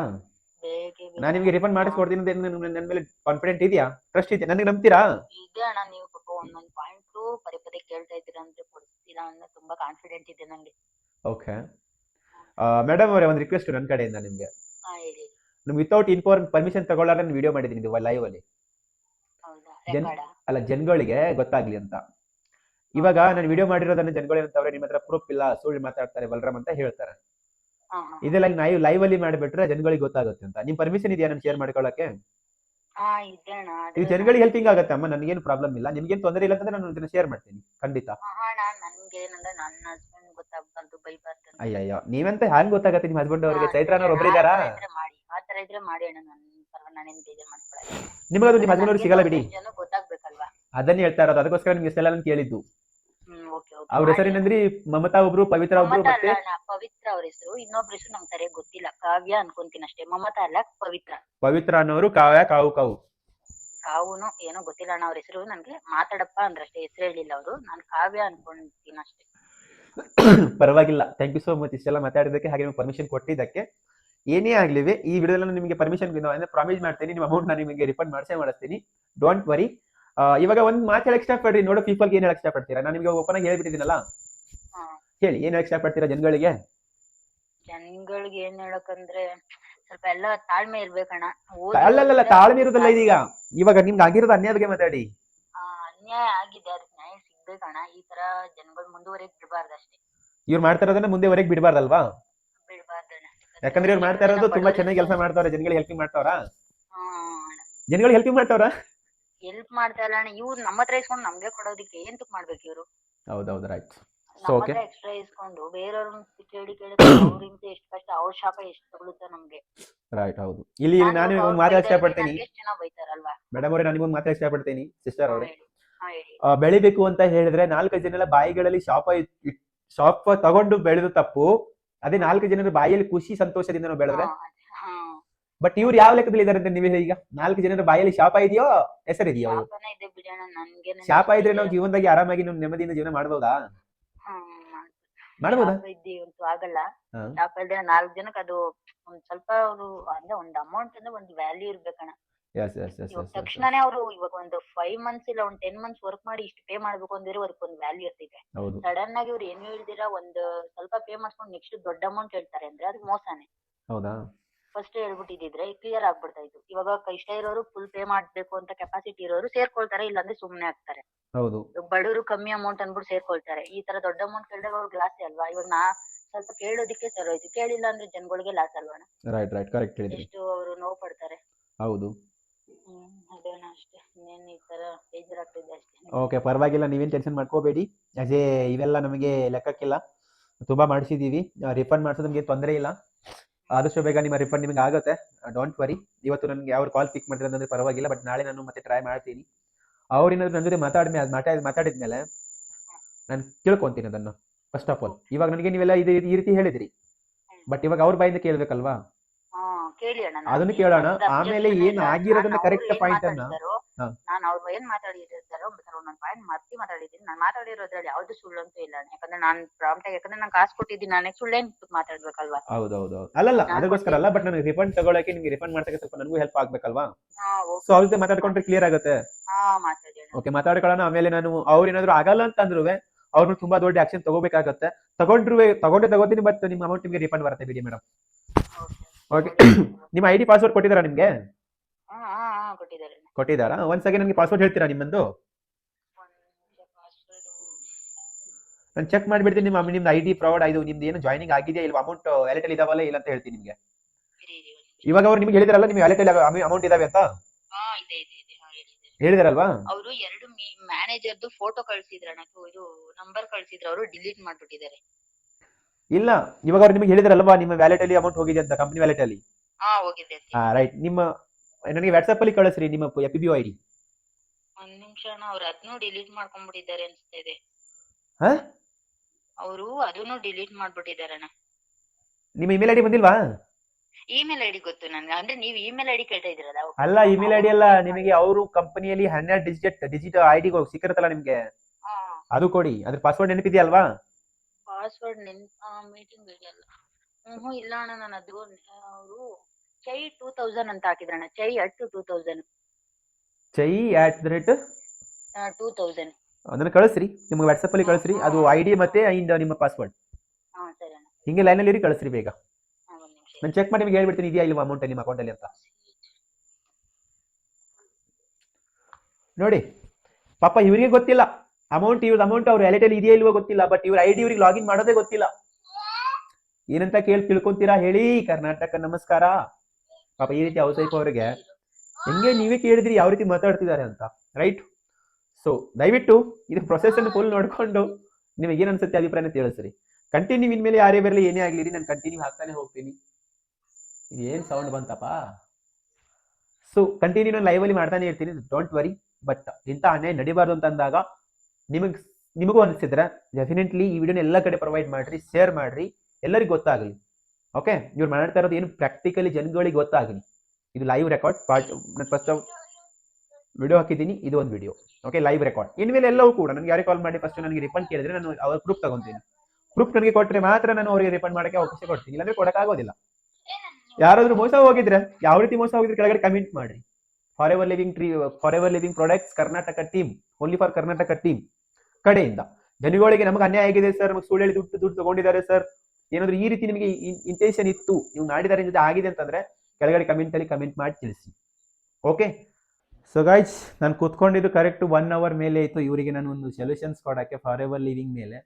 ಬೇಕೇ ಬೇಕು. ನಾನು ನಿಮ್ಗೆ ರಿಫಂಡ್ ಮಾಡಿಸ್ಕೊಡ್ತೀನಿ ಅಂತ ನನ್ನ ಮೇಲೆ ಕಾನ್ಫಿಡೆಂಟ್ ಇದೆಯಾ? ಟ್ರಸ್ಟ್ ಇದೆ ನನಗೆ ನಂಬ್ತೀರಾ? ಇದೆ ಅಣ್ಣ ನೀವು ಪಾಪ ಒಂದೊಂದ್ ಪಾಯಿಂಟ್ ಪದೇ ಪದೇ ಕೇಳ್ತಾ ಇದ್ದೀರಾ ಅಂದ್ರೆ ಕೊಡ್ತೀರಾ ಅನ್ನೋ ತುಂಬಾ ಕಾನ್ಫಿಡೆಂಟ್ ಇದೆ ನಂಗೆ. ಓಕೆ ಮೇಡಮ್ ಅವರೇ ಒಂದು ರಿಕ್ವೆಸ್ಟ್ ನನ್ನ ಕಡೆಯಿಂದ ನಿಮ್ಗೆ. ಹಾ ಹೇಳಿ. ನಿಮ್ಗೆ ವಿತೌಟ್ ಇನ್ಫಾರ್ಮ್ ಪರ್ಮಿಷನ್ ತಗೊಳ್ಳಾರ ನಾನು ವಿಡಿಯೋ ಮಾಡಿದ್ದೀನಿ ಇದು ಲೈವ್ ಅಲ್ಲಿ. ಹೌದಾ? ಜನ್- ರೆಕಾರ್ಡ ಅಲ್ಲ ಜನಗಳಿಗೆ ಗೊತ್ತಾಗ್ಲಿ ಅಂತ. ಇವಾಗ ನಾನು ವಿಡಿಯೋ ಮಾಡಿರೋದನ್ನ ಜನಗಳು ಏನಂತವ್ರೆ ನಿಮ್ಮ ಹತ್ರ ಪ್ರೂಫ್ ಇಲ್ಲ ಸುಳ್ಳು ಮಾತಾಡ್ತಾರೆ ಬಲರಾಮ್ ಅಂತ ಹೇಳ್ತಾರೆ. ಹಾ ಹಾ. ಇದೆಲ್ಲ ನಾವು ಲೈವ್ ಅಲ್ಲಿ ಮಾಡಿಬಿಟ್ರೆ ಜನಗಳಿಗೆ ಗೊತ್ತಾಗುತ್ತೆ ಅಂತ. ನಿಮ್ ಪರ್ಮಿಷನ್ ಇದೆಯಾ ನಾನು ಶೇರ್ ಮಾಡ್ಕೊಳ್ಳಕ್ಕೆ ಇದೆ ಜನಗಳಿಗೆ ಹೆಲ್ಪಿಂಗ್ ಆಗುತ್ತೆ ಅಮ್ಮ ನನಗೇನು ಪ್ರಾಬ್ಲಮ್ ಇಲ್ಲ. ನಿಮ್ಗೇನು ತೊಂದರೆ ಇಲ್ಲ ಅಂತಂದ್ರೆ ನಾನು ಇದನ್ನ ಶೇರ್ ಮಾಡ್ತೀನಿ ಖಂಡಿತ. ಹಾ ಅಣ್ಣ ನನ್ಗೆ ಏನಂದ್ರೆ ನನ್ನ ಹಸ್ಬೆಂಡ್ ಗೊತ್ತಾಗ ಗೊತ್ತಾಗ್ಬಾರ್ದು ಬೈಬಾರ್ದು ಅಂತ. ಅಯ್ಯಯ್ಯೋ ನೀವಂತ ಹ್ಯಾಂಗ್ ಗೊತ್ತಾಗತ್ತೆ ನಿಮ್ಮ ಹಸ್ಬೆಂಡ್ ಅವ್ರಿಗೆ? ಚೈತ್ರ ಚೈತ್ರನವ್ರು ಒಬ್ರು ಆ ಇದ್ರೆ ಮಾಡಿ ಆ ತರ ಇದ್ರೆ ಮಾಡಿ ಅಣ್ಣ ನನ್ ಪರವಾಗಿ ನಾನೇನ್ ಬೇಜಾರ್ ಮಾಡ್ಕೊಳಲ್ಲ ನಿಮಗದು ನಿಮ್ಮ ಹಸ್ಬೆಂಡ್ ಅವ್ರಿಗೆ ಸಿಗಲ್ಲ ಬಿಡಿ. ಗೊತ್ತಾಗ್ಬೇಕಲ್ವಾ? ಅದನ್ನ ಹೇಳ್ತಾ ಇರೋದು ಅದಕ್ಕೋಸ್ಕರ ನಿಮ್ಗೆ ಇಷ್ಟೆಲ್ಲ ನಾನು ಕೇಳಿದ್ದು. ಹ್ಮ್ ಹೆಸರು ಅವ್ರ ಹೆಸರೇನಂದ್ರಿ ಮಮತಾ ಒಬ್ರು ಪವಿತ್ರ ಒಬ್ರು ಮಮತಾ ಮತ್ತೆ? ಅಲ್ಲ ಅಣ್ಣ ಪವಿತ್ರ ಅವ್ರ ಹೆಸರು. ಇನ್ನೊಬ್ರ ಹೆಸರು ನಮ್ಗೆ ಸರಿಯಾಗಿ ಗೊತ್ತಿಲ್ಲ. ಕಾವ್ಯ ಅನ್ಕೊಂತೀನಿ ಅಷ್ಟೇ. ಮಮತಾ ಅಲ್ಲ ಪವಿತ್ರ. ಪವಿತ್ರ ಅನ್ನೋರು ಕಾವ್ಯ ಕಾವು ಕಾವು. ಕಾವುನು ಏನೋ ಗೊತ್ತಿಲ್ಲ ಅಣ್ಣ ಅವ್ರ ಹೆಸರು. ನನ್ಗೆ ಮಾತಾಡಪ್ಪ ಅಂದ್ರಷ್ಟೇ ಹೆಸರು ಹೇಳಿಲ್ಲ ಅವರು. ನಾನು ಕಾವ್ಯ ಅನ್ಕೊಂತೀನಿ ಅಷ್ಟೇ. ಪರವಾಗಿಲ್ಲ. ಥ್ಯಾಂಕ್ ಯು ಸೋ ಮಚ್ ಇಷ್ಟೆಲ್ಲ ಮಾತಾಡಿದ್ದಕ್ಕೆ ಹಾಗೆ ನಿಮ್ಗೆ ಪರ್ಮಿಷನ್ ಕೊಟ್ಟಿದ್ದಕ್ಕೆ. ಏನೇ ಆಗ್ಲಿವೆ ಈ ವಿಡಿಯೋದಲ್ಲಿ ನಿಮಗೆ ಪರ್ಮಿಷನ್ ಅಂದ್ರೆ ಪ್ರಾಮಿಸ್ ಮಾಡ್ತೀನಿ ನಿಮ್ಮ ಅಮೌಂಟ್ ನಾನು ನಿಮಗೆ ರಿಫಂಡ್ ಮಾಡಿಸೇ ಮಾಡಿಸ್ತೀನಿ. ಡೋಂಟ್ ವರಿ ಇವಾಗ ಒಂದ್ ಮಾತು ಹೇಳಕ್ ಇಷ್ಟಪಡ್ರಿ ನೋಡೋ ಪೀಪಲ್ಗೆ ಏನ್ ಹೇಳಕ್ ಇಷ್ಟಪಡ್ತೀರಾ? ನಾನು ನಿಮ್ಗೆ ಓಪನ್ ಆಗಿ ಹೇಳ್ಬಿಟ್ಟಿದ್ದೀನಲ್ಲ. ಹೇಳಿ ಏನ್ ಹೇಳಕ್ ಇಷ್ಟಪಡ್ತೀರಾ ಜನಗಳಿಗೆ? ಜನಗಳಿಗೆ ಏನ್ ಹೇಳಕಂದ್ರೆ ಸ್ವಲ್ಪ ಎಲ್ಲ ತಾಳ್ಮೆ ಇರ್ಬೇಕಣ್ಣ. ಅಲ್ಲಲ್ಲ ತಾಳ್ಮೆ ಇರೋದಲ್ಲ ಇದೀಗ. ಇವಾಗ ನಿಮ್ಗೆ ಆಗಿರೋದು ಅನ್ಯಾಯ ಬಗ್ಗೆ ಮಾತಾಡಿ. ಅನ್ಯಾಯ ಆಗಿದೆ ಅದಕ್ಕೆ ನ್ಯಾಯ ಸಿಗ್ಬೇಕಣ್ಣ. ಈ ತರ ಜನಗಳು ಮುಂದುವರೆಗ್ ಬಿಡಬಾರ್ದು ಅಷ್ಟೇ. ಇವ್ರು ಮಾಡ್ತಾ ಇರೋದನ್ನ ಮುಂದೆವರೆಗೆ ಬಿಡಬಾರ್ದಲ್ವಾ? ಯಾಕಂದ್ರೆ ಇವ್ರು ಮಾಡ್ತಾ ಇರೋದು ತುಂಬಾ ಚೆನ್ನಾಗಿ ಕೆಲಸ ಮಾಡ್ತಾವ್ರೆ ಜನಗಳಿಗೆ ಹೆಲ್ಪಿಂಗ್ ಮಾಡ್ತಾವ್ರಾ? ಜನಗಳಿಗೆ ಹೆಲ್ಪಿಂಗ್ ಮಾಡ್ತಾವ್ರಾ? ಹೆಲ್ಪ್ ಮಾಡ್ತಾ ಇಲ್ಲ ಅಣ್ಣ ಇವ್ರು ನಮ್ಮ ಹತ್ರ ಇಸ್ಕೊಂಡು ನಮ್ಗೆ ಕೊಡೋದಕ್ಕೆ ಏನ್ ತುಕ್ ಮಾಡ್ಬೇಕು ಇವ್ರು? ಹೌದೌದು ರೈಟ್ ಸೊ ನಮ್ಮ ಓಕೆ ಹತ್ರ ಎಕ್ಸ್ಟ್ರಾ ಇಸ್ಕೊಂಡು ಬೇರೆಯವ್ರ ಕೇಳಿ ಕೇಳಿ ಅವ್ರಿಂದ ಎಷ್ಟು ಕಷ್ಟ ಅವ್ರ ಶಾಪ ಎಷ್ಟು ತಗೊಳುತ್ತೆ ನಮ್ಗೆ. ರೈಟ್ ಹೌದು. ಇಲ್ಲಿ ನಾನು ಅವ್ರ್ ಒಂದು ಮಾತಾಡ ಪಡ್ತೀನಿ ಇಷ್ಟಪಡ್ತೀನಿ ನನ್ಗೆ ಜನ ಬೈತಾರಲ್ವಾ? ಮೇಡಮ್ ಅವರೇ ನಾನು ನಿಮಗೆ ಮಾತಾಡ ಇಷ್ಟಪಡ್ತೀನಿ ಸಿಸ್ಟರ್ ಅವರೇ. ಹೇಳಿ ಹಾ ಹೇಳಿ. ಆ, ಬೆಳಿಬೇಕು ಅಂತ ಹೇಳಿದ್ರೆ ನಾಲ್ಕು ಜನರ ಬಾಯಿಗಳಲ್ಲಿ ಶಾಪ ಶಾಪ ತಗೊಂಡು ಬೆಳೆದು ತಪ್ಪು. ಅದೇ ನಾಲ್ಕು ಜನರ ಬಾಯಿಯಲ್ಲಿ ಖುಷಿ ಸಂತೋಷದಿಂದ ನಾವು ಬೆಳೆದ್ರೆ ಹಾ. ಬಟ್ ಇವ್ರು ಯಾವ ಲೆಕ್ಕದಲ್ಲಿ ಇದಾರೆ ಅಂತ ನೀವೇ ಈಗ? ನಾಲ್ಕು ಜನರ ಬಾಯಲ್ಲಿ ಶಾಪ ಇದೆಯೋ ಹೆಸರು ಇದೆಯೋ ಶಾಪನೇ ಇದೆ ಬಿಡಿ ಅಣ್ಣ ನನ್ಗೆ ಶಾಪ ಇದ್ರೆ ನಾವು ಜೀವನದಾಗಿ ಆರಾಮಾಗಿ ನಮ್ಮ ನೆಮ್ಮದಿಯಿಂದ ಜೀವನ ಮಾಡಬಹುದಾ ಮಾಡ್ಬೋದಾ. ಇದ್ದಂತೂ ಆಗಲ್ಲ. ಶಾಪ ಇದ್ರೆ ನಾಲ್ಕು ಜನಕ್ಕೆ ಅದು ಒಂದ್ ಸ್ವಲ್ಪ ಅವರು ಅಂದ್ರೆ ಒಂದ್ ಅಮೌಂಟ್ ಅಂದ್ರೆ ಒಂದ್ ವ್ಯಾಲ್ಯೂ ಇರ್ಬೇಕಣ್ಣ. ತಕ್ಷಣನೇ ಅವರು ಇವಾಗ ಒಂದು ಫೈವ್ ಮಂತ್ಸ್ ಇಲ್ಲ ಒಂದ್ ಟೆನ್ ಮಂತ್ಸ್ ವರ್ಕ್ ಮಾಡಿ ಇಷ್ಟು ಪೇ ಮಾಡ್ಬೇಕು ಅಂದ್ರೆ ಅದಕ್ಕೆ ಒಂದು ವ್ಯಾಲ್ಯೂ ಇರ್ತಿದೆ ಸಡನ್ ಆಗಿ ಅವ್ರು ಏನು ಹೇಳ್ದಿರ ಒಂದ್ ಸ್ವಲ್ಪ ಪೇ ಮಾಡ್ಕೊಂಡು ನೆಕ್ಸ್ಟ್ ದೊಡ್ಡ ಅಮೌಂಟ್ ಹೇಳ್ತಾರೆ ಅಂದ್ರೆ ಅದು ಮೋಸನೇ. ಹೌದಾ? ಫಸ್ಟ್ ಹೇಳ್ಬಿಟ್ಟಿದ್ರೆ ಕ್ಲಿಯರ್ ಆಗ್ಬಿಡ್ತಾ ಇತ್ತು. ಇವಾಗ ಕಷ್ಟ ಇರೋರು ಫುಲ್ ಪೇ ಮಾಡ್ಬೇಕು ಅಂತ ಕೆಪಾಸಿಟಿ ಇರೋರು ಸೇರ್ಕೊಳ್ತಾರೆ ಇಲ್ಲಾಂದ್ರೆ ಸುಮ್ನೆ ಆಗ್ತಾರೆ. ಹೌದು. ಬಡವರು ಕಮ್ಮಿ ಅಮೌಂಟ್ ಅನ್ಬಿಟ್ಟು ಸೇರ್ಕೊಳ್ತಾರೆ. ಈ ತರ ದೊಡ್ಡ ಅಮೌಂಟ್ ಕೇಳಿದಾಗ ಅವ್ರಿಗೆ ಲಾಸ್ ಅಲ್ವಾ? ಇವಾಗ ನಾ ಸ್ವಲ್ಪ ಕೇಳೋದಿಕ್ಕೆ ಸರಿ ಹೋಯ್ತು. ಕೇಳಿಲ್ಲ ಅಂದ್ರೆ ಜನಗಳಿಗೆ ಲಾಸ್ ಅಲ್ವಾ ರೈಟ್ ರೈಟ್ ಕರೆಕ್ಟ್ ಹೇಳಿದ್ರಿ. ಎಷ್ಟು ಅವರು ನೋವು ಪಡ್ತಾರೆ. ಹೌದು. ಅದೇನ ಅಷ್ಟೇ. ಇನ್ನೇನ್ ಈ ತರ ಬೇಜಾರಾಗ್ತಿದೆ ಅಷ್ಟೇ. ಓಕೆ ಪರವಾಗಿಲ್ಲ ನೀವೇನು ಟೆನ್ಷನ್ ಮಾಡ್ಕೋಬೇಡಿ. ಅದೇ ಇವೆಲ್ಲ ನಮಗೆ ಲೆಕ್ಕಕ್ಕಿಲ್ಲ. ತುಂಬಾ ಮಾಡಿಸಿದೀವಿ. ರಿಫಂಡ್ ಮಾಡಿಸೋದು ನಮಗೆ ತೊಂದರೆ ಇಲ್ಲ. ಆದಷ್ಟು ಬೇಗ ನಿಮ್ಮ ರಿಫಂಡ್ ನಿಮಗೆ ಆಗುತ್ತೆ ಡೋಂಟ್ ವರಿ ಇವತ್ತು ನನಗೆ ಯಾವ ಕಾಲ್ ಪಿಕ್ ಮಾಡಿದ್ರೆ ಅಂದ್ರೆ ಪರವಾಗಿಲ್ಲ ಬಟ್ ನಾಳೆ ನಾನು ಮತ್ತೆ ಟ್ರೈ ಮಾಡ್ತೀನಿ ಅವ್ರೇನಾದ್ರು ನನ್ನ ಜೊತೆ ಮಾತಾಡ್ಮೇಲೆ ಮಾತಾಡಿ ಮಾತಾಡಿದ್ಮೇಲೆ ನಾನು ತಿಳ್ಕೊತೀನಿ ಅದನ್ನು ಫಸ್ಟ್ ಆಫ್ ಆಲ್ ಇವಾಗ ನನಗೆ ನೀವೆಲ್ಲ ಇದು ಈ ರೀತಿ ಹೇಳಿದ್ರಿ ಬಟ್ ಇವಾಗ ಅವ್ರ ಬಾಯಿಂದ ಕೇಳ್ಬೇಕಲ್ವಾ ಅದನ್ನು ಕೇಳೋಣ. ಆಮೇಲೆ ಏನು. ಆಗಿರೋದನ್ನ ಕರೆಕ್ಟ್ ಪಾಯಿಂಟ್ ಅನ್ನ-. ನಾನು ಅವ್ರ ಏನ್ ಮಾತಾಡಿರ್ತಾರೋ ನನ್ನ ಪಾಯಿಂಟ್ ಮರ್ತಿ ಮಾತಾಡಿದೀನಿ ನಾನು ಮಾತಾಡಿರೋದ್ರಲ್ಲಿ ಯಾವ್ದು ಸುಳ್ಳು ಅಂತೂ ಇಲ್ಲ. ಯಾಕಂದ್ರೆ ನಾನು ಪ್ರಾಂಪ್ಟ್ ಯಾಕಂದ್ರೆ ನಾನು ಕಾಸು ಕೊಟ್ಟಿದ್ದೀನಿ ನಾನು ಸುಳ್ಳೇನ್ ಮಾತಾಡ್ಬೇಕಲ್ವಾ? ಹೌದೌದು ಅಲ್ಲಲ್ಲ ಅದಕ್ಕೋಸ್ಕರ ಅಲ್ಲ ಬಟ್ ನನಗೆ ರಿಫಂಡ್ ತಗೊಳಕ್ಕೆ ನಿಮಗೆ ರಿಫಂಡ್ ಮಾಡ್ಸಕ್ಕೆ ಸ್ವಲ್ಪ ನನಗೂ ಹೆಲ್ಪ್ ಆಗ್ಬೇಕಲ್ವಾ? ಹಾ ಓಕೆ ಸೊ ಅವ್ರ ಜೊತೆ ಮಾತಾಡ್ಕೊಂಡ್ರೆ ಕ್ಲಿಯರ್ ಆಗುತ್ತೆ? ಹಾ ಮಾತಾಡಿ ಓಕೆ ಮಾತಾಡ್ಕೊಳ್ಳೋಣ. ಆಮೇಲೆ ನಾನು ಅವ್ರೇನಾದ್ರು ಆಗಲ್ಲ ಅಂತ ಅಂದ್ರು ಅವ್ರನ್ನ ತುಂಬಾ ದೊಡ್ಡ ಆಕ್ಷನ್ ತಗೋಬೇಕಾಗತ್ತೆ. ತಗೊಂಡ್ರು ತಗೊಂಡೇ ತಗೋತೀನಿ ಬಟ್ ನಿಮ್ಮ ಅಮೌಂಟ್ ನಿಮಗೆ ರಿಫಂಡ್ ಬರುತ್ತೆ ಬಿಡಿ ಮೇಡಮ್. ಓಕೆ ನಿಮ್ಮ ಐ ಡಿ ಪಾಸ್ವರ್ಡ್ ಕೊಟ್ಟಿದ್ದಾರಾ ನಿಮ್ಗೆ? ಕೊಟ್ಟಿದ್ದಾರೆ. ಒಂದ್ ಸೆಕೆಂಡ್ ನನಗೆ ಪಾಸ್ವರ್ಡ್ ಹೇಳ್ತೀರಾ ನಿಮ್ಮಂದು. ನಾನು ಚೆಕ್ ಮಾಡಿಬಿಡ್ತೀನಿ ನಿಮ್ಮ ನಿಮ್ದು ಐ ಡಿ ಪ್ರೊವೈಡ್ ಇದು ನಿಮ್ದು ಏನು ಜಾಯ್ನಿಂಗ್ ಆಗಿದೆಯಾ ಇಲ್ಲ ಅಮೌಂಟ್ ವ್ಯಾಲೆಟ್ ಇದಾವಲ್ಲ ಇಲ್ಲ ಅಂತ ಹೇಳ್ತೀನಿ ನಿಮ್ಗೆ. ಇವಾಗ ಅವ್ರು ನಿಮ್ಗೆ ಹೇಳಿದಾರಲ್ಲ ನಿಮ್ಗೆ ವ್ಯಾಲೆಟ್ ಅಮೌಂಟ್ ಇದಾವೆ ಅಂತ? ಹೇಳಿದಾರಲ್ವಾ? ಅವರು ಎರಡು ಮ್ಯಾನೇಜರ್ದು ಫೋಟೋ ಕಳ್ಸಿದ್ರ ಇದು ನಂಬರ್ ಕಳ್ಸಿದ್ರ ಅವರು ಡಿಲೀಟ್ ಮಾಡ್ಬಿಟ್ಟಿದ್ದಾರೆ. ಇಲ್ಲ ಇವಾಗ ಅವ್ರು ನಿಮ್ಗೆ ಹೇಳಿದಾರಲ್ವಾ ನಿಮ್ಮ ವ್ಯಾಲೆಟ್ ಅಲ್ಲಿ ಅಮೌಂಟ್ ಹೋಗಿದೆ ಅಂತ ಕಂಪನಿ ವ್ಯಾಲೆಟ್ ಅಲ್ಲಿ? ಹಾ ಹೋಗಿದೆ ರೈಟ್ ನಿಮ್ಮ ನನಗೆ ವಾಟ್ಸ್ಆಪ್ ಅಲ್ಲಿ ಕಳಿಸ್ರಿ ನಿಮ್ಮ ಎಫ್ ಬಿ ಐ ಡಿ ಒಂದ್ ನಿಮಿಷ ಅಣ್ಣ ಅವ್ರು ಅದನ್ನು ಡಿಲೀಟ್ ಮಾಡ್ಕೊಂಡ್ಬಿಟ್ಟಿದ್ದಾರೆ ಅನ್ಸ್ತಾ ಇದೆ. ಹಾ? ಅವರು ಅದನ್ನು ಡಿಲೀಟ್ ಮಾಡ್ಬಿಟ್ಟಿದ್ದಾರೆ ಅಣ್ಣ. ನಿಮ್ಮ ಇಮೇಲ್ ಐ ಡಿ ಬಂದಿಲ್ವಾ? ಇಮೇಲ್ ಐಡಿ ಗೊತ್ತು ನನ್ಗೆ ಅಂದ್ರೆ ನೀವು ಇಮೇಲ್ ಐಡಿ ಕೇಳ್ತಾ ಇದ್ರಲ್ಲ ಅಲ್ಲ ಇಮೇಲ್ ಐಡಿ ಅಲ್ಲ ನಿಮಗೆ ಅವರು ಕಂಪನಿಯಲ್ಲಿ ಹನ್ನೆರಡು ಡಿಜಿಟ್ ಡಿಜಿಟಲ್ ಐ ಡಿ ಸಿಕ್ಕಿರುತ್ತಲ್ಲ ನಿಮ್ಗೆ? ಅದು ಕೊಡಿ ಅದ್ರ ಪಾಸ್ವರ್ಡ್ ನೆನಪಿದೆಯಲ್ವಾ? ಪಾಸ್ವರ್ಡ್ ನೆನ್ ಮೀಟಿಂಗ್ ಐಡಿ ಅಲ್ಲ ಹ್ಮ್ ಇಲ್ಲ ಅಣ್ಣ ನಾನು ಅದು ಅವರು ಚೈ ಟೂ ತೌಸಂಡ್ ಅಂತ ಹಾಕಿದ್ರಣ್ಣ. ಚೈ at two thousand ಚೈ at the rate two thousand ಅದನ್ನ ಕಳಿಸ್ರಿ. ನಿಮ್ಗೆ ವಾಟ್ಸಪ್ ಅಲ್ಲಿ ಕಳಿಸ್ರಿ. ಅದು ಐ ಡಿ ಮತ್ತೆ ಇಂದ ನಿಮ್ಮ ಪಾಸ್ವರ್ಡ್ ಹಾ ಸರಿ ಅಣ್ಣ. ಹಿಂಗೆ ಲೈನಲ್ಲಿ ಇರಿ ಕಳಿಸ್ರಿ ಬೇಗ. ಹಾ ಒಂದ್ ನಿಮಿಷ. ನಾನು ಚೆಕ್ ಮಾಡಿ ನಿಮ್ಗೆ ಹೇಳ್ಬಿಡ್ತೀನಿ ಇದೆಯಾ ಇಲ್ವಾ ಅಮೌಂಟ್ ನಿಮ್ಮ ಅಕೌಂಟ್ ಅಲ್ಲಿ ಅಂತ. ನೋಡಿ ಪಾಪ ಇವರಿಗೆ ಗೊತ್ತಿಲ್ಲ. ಅಮೌಂಟ್ ಇವ್ರ ಅಮೌಂಟ್ ಅವ್ರ ವ್ಯಾಲೆಟ್ ಅಲ್ಲಿ ಇದೆಯಾ ಇಲ್ವೋ ಗೊತ್ತಿಲ್ಲ. ಬಟ್ ಇವ್ರ ಐ ಡಿ ಇವ್ರಿಗೆ ಲಾಗಿನ್ ಮಾಡೋದೇ ಗೊತ್ತಿಲ್ಲ. ಏನಂತ ಕೇಳಿ ತಿಳ್ಕೊಂತೀರಾ ಹೇಳಿ. ಕರ್ನಾಟಕ ನಮಸ್ಕಾರ. ಪಾಪ ಈ ರೀತಿ ಹೌಸ್ ವೈಫ್ ಅವರಿಗೆ, ಹೆಂಗೆ ನೀವೇ ಕೇಳಿದ್ರಿ ಯಾವ ರೀತಿ ಮಾತಾಡ್ತಿದ್ದಾರೆ ಅಂತ ರೈಟ್ ಸೊ ದಯವಿಟ್ಟು ಇದು ಪ್ರೊಸೆಸ್ ಅನ್ನು ಫುಲ್ ನೋಡ್ಕೊಂಡು ನಿಮಗೆ ಏನ್ ಅನ್ಸುತ್ತೆ ಅಭಿಪ್ರಾಯನ ತಿಳಿಸ್ರಿ. ಕಂಟಿನ್ಯೂ ಇನ್ಮೇಲೆ ಯಾರೇ ಬರಲಿ ಏನೇ ಆಗ್ಲಿ ನಾನು ಕಂಟಿನ್ಯೂ ಹಾಕ್ತಾನೆ ಹೋಗ್ತೀನಿ. ಇದು ಏನ್ ಸೌಂಡ್ ಬಂತಪ್ಪ? ಸೊ ಕಂಟಿನ್ಯೂ ನಾನು ಲೈವ್ ಅಲ್ಲಿ ಮಾಡ್ತಾನೆ ಇರ್ತೀನಿ ಡೋಂಟ್ ವರಿ ಬಟ್ ಇಂಥ ಅನ್ಯಾಯ ನಡಿಬಾರ್ದು ಅಂತ ಅಂದಾಗ ನಿಮಗ್, ನಿಮಗೂ ಅನಿಸಿದ್ರೆ ಡೆಫಿನೆಟ್ಲಿ ಈ ವಿಡಿಯೋನ ಎಲ್ಲ ಕಡೆ ಪ್ರೊವೈಡ್ ಮಾಡ್ರಿ ಶೇರ್ ಮಾಡ್ರಿ, ಎಲ್ಲರಿಗೂ ಗೊತ್ತಾಗಲಿ. ಓಕೆ ಇವ್ರು ಮಾಡ್ತಾ ಇರೋದು ಏನು ಪ್ರಾಕ್ಟಿಕಲಿ ಜನಗಳಿಗೆ ಗೊತ್ತಾಗಲಿ. ಇದು ಲೈವ್ ರೆಕಾರ್ಡ್ ಪಾರ್ಟ್ ನಾನು ಫಸ್ಟ್ ವಿಡಿಯೋ ಹಾಕಿದ್ದೀನಿ, ಇದು ಒಂದು ವಿಡಿಯೋ ಓಕೆ ಲೈವ್ ರೆಕಾರ್ಡ್ ಇನ್ಮೇಲೆ ಎಲ್ಲವೂ ಕೂಡ ನನಗೆ ಯಾರೇ ಕಾಲ್ ಮಾಡಿ ಫಸ್ಟ್ ನನಗೆ ರಿಫಂಡ್ ಕೇಳಿದ್ರೆ ನಾನು ಅವ್ರ ಪ್ರೂಫ್ ತಗೊಂತೀನಿ. ಪ್ರೂಫ್ ನನಗೆ ಕೊಟ್ಟರೆ ಮಾತ್ರ ನಾನು ಅವರಿಗೆ ರಿಫಂಡ್ ಮಾಡೋಕ್ಕೆ ಅವಕಾಶ ಕೊಡ್ತೀನಿ, ಇಲ್ಲಾಂದ್ರೆ ಕೊಡೋಕ್ಕಾಗೋದಿಲ್ಲ. ಯಾರಾದರೂ ಮೋಸ ಹೋಗಿದ್ರೆ, ಯಾವ ರೀತಿ ಮೋಸ ಹೋಗಿದ್ರೆ ಕೆಳಗಡೆ ಕಮೆಂಟ್ ಮಾಡಿ Forever Living tree Forever Living products Karnataka team only for Karnataka team ಕಡೆಯಿಂದ. ಜನಗಳಿಗೆ ನಮಗೆ ಅನ್ಯಾಯ ಆಗಿದೆ ಸರ್ ನಮಗೆ ಸುಳ್ಳು ಹೇಳಿ ದುಡ್ಡು ದುಡ್ಡು ತಗೊಂಡಿದ್ದಾರೆ ಸರ್ ಏನಾದ್ರು ಈ ರೀತಿ ನಿಮಗೆ ಇಂಟೆನ್ಷನ್ ಇತ್ತು, ನೀವು ನಾಡಿದಾರ ಜೊತೆ ಆಗಿದೆ ಅಂತಂದ್ರೆ ಕೆಳಗಡೆ ಕಮೆಂಟ್ ಅಲ್ಲಿ ಕಮೆಂಟ್ ಮಾಡಿ ತಿಳಿಸಿ. ಓಕೆ ಸೊ ಗೈಸ್ ನಾನು ಕೂತ್ಕೊಂಡಿದ್ದು ಕರೆಕ್ಟ್ ಒನ್ ಅವರ್ ಮೇಲೆ ಇತ್ತು. ಇವರಿಗೆ ನಾನು ಒಂದು ಸೊಲ್ಯೂಷನ್ಸ್ ಕೊಡೋಕ್ಕೆ ಫಾರ್ ಎವರ್ ಲಿವಿಂಗ್ ಮೇಲೆ.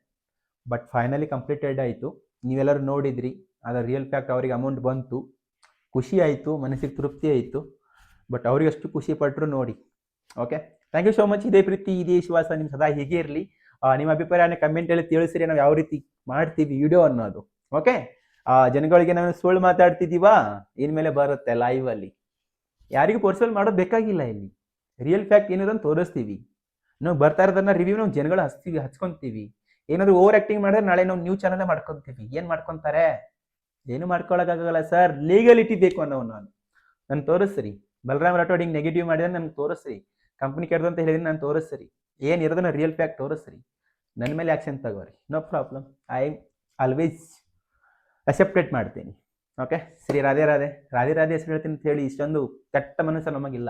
ಬಟ್ ಫೈನಲಿ ಕಂಪ್ಲೀಟೆಡ್ ಆಯಿತು. ನೀವೆಲ್ಲರೂ ನೋಡಿದ್ರಿ ಅದರ ರಿಯಲ್ ಫ್ಯಾಕ್ಟ್ ಅವರಿಗೆ ಅಮೌಂಟ್ ಬಂತು. ಖುಷಿ ಆಯಿತು, ಮನಸ್ಸಿಗೆ ತೃಪ್ತಿ ಆಯಿತು. ಬಟ್ ಅವ್ರಿಗೆ ಅಷ್ಟು ಖುಷಿ ಪಟ್ಟರು ನೋಡಿ. Okay thank you so much ಇದೇ ಪ್ರೀತಿ, ಇದೇ ವಿಶ್ವಾಸ ನಿಮ್ಮ ಸದಾ ಹೀಗೆ ಇರಲಿ. ನಿಮ್ಮ ಅಭಿಪ್ರಾಯನ ಕಮೆಂಟಲ್ಲಿ ತಿಳಿಸಿರಿ, ನಾವು ಯಾವ ರೀತಿ ಮಾಡ್ತೀವಿ ವಿಡಿಯೋ ಅನ್ನೋದು. ಓಕೆ ಜನಗಳಿಗೆ ನಾವು ಸುಳ್ಳು ಮಾತಾಡ್ತಿದ್ದೀವಾ? ಇನ್ಮೇಲೆ ಬರುತ್ತೆ ಲೈವ್ ಅಲ್ಲಿ. ಯಾರಿಗೂ ಪೋರ್ಸಲ್ ಮಾಡೋದು ಬೇಕಾಗಿಲ್ಲ ಇಲ್ಲಿ. ರಿಯಲ್ ಫ್ಯಾಕ್ಟ್ ಏನಿದೆ ತೋರಿಸ್ತೀವಿ. ನಾವು ಬರ್ತಾ ಇರೋದನ್ನ ರಿವ್ಯೂ ನಾವು ಜನಗಳು ಹಚ್ತೀವಿ ಹಚ್ಕೊಂತೀವಿ. ಏನಾದ್ರು ಓವರ್ ಆಕ್ಟಿಂಗ್ ಮಾಡಿದ್ರೆ ನಾಳೆ ನಾವು ನ್ಯೂ ಚಾನಲ್ ಮಾಡ್ಕೊಂತೀವಿ. ಏನ್ ಮಾಡ್ಕೊಂತಾರೆ? ಏನು ಮಾಡ್ಕೊಳಕ್ಕಾಗಲ್ಲ ಸರ್ ಲೀಗಲಿಟಿ ಬೇಕು ಅನ್ನೋ ನಾನು. ನಾನು ತೋರಿಸ್ರಿ. ಬಲರಾಮ್ ರಾಠೋಡ್ ಹಿಂಗೆ ನೆಗೆಟಿವ್ ಮಾಡಿದ್ರೆ ನನ್ಗೆ ತೋರಿಸ್ರಿ. ಕಂಪ್ನಿ ಕೆಡ್ದು ಅಂತ ಹೇಳಿದ್ರೆ ನಾನು ತೋರಿಸ್ರಿ. ಏನು ಇರೋದನ್ನ ರಿಯಲ್ ಫ್ಯಾಕ್ಟ್ ತೋರಿಸ್ರಿ. ನನ್ನ ಮೇಲೆ ಆ್ಯಕ್ಷನ್ ತಗೋರಿ. No problem I always accepted ಮಾಡ್ತೀನಿ. ಓಕೆ ಶ್ರೀ ರಾಧೆ ರಾಧೆ. ರಾಧೆ ರಾಧೆ ಹೆಸರು ಹೇಳ್ತೀನಿ ಅಂತ ಹೇಳಿ ಇಷ್ಟೊಂದು ಕೆಟ್ಟ ಮನಸ್ಸು ನಮಗಿಲ್ಲ.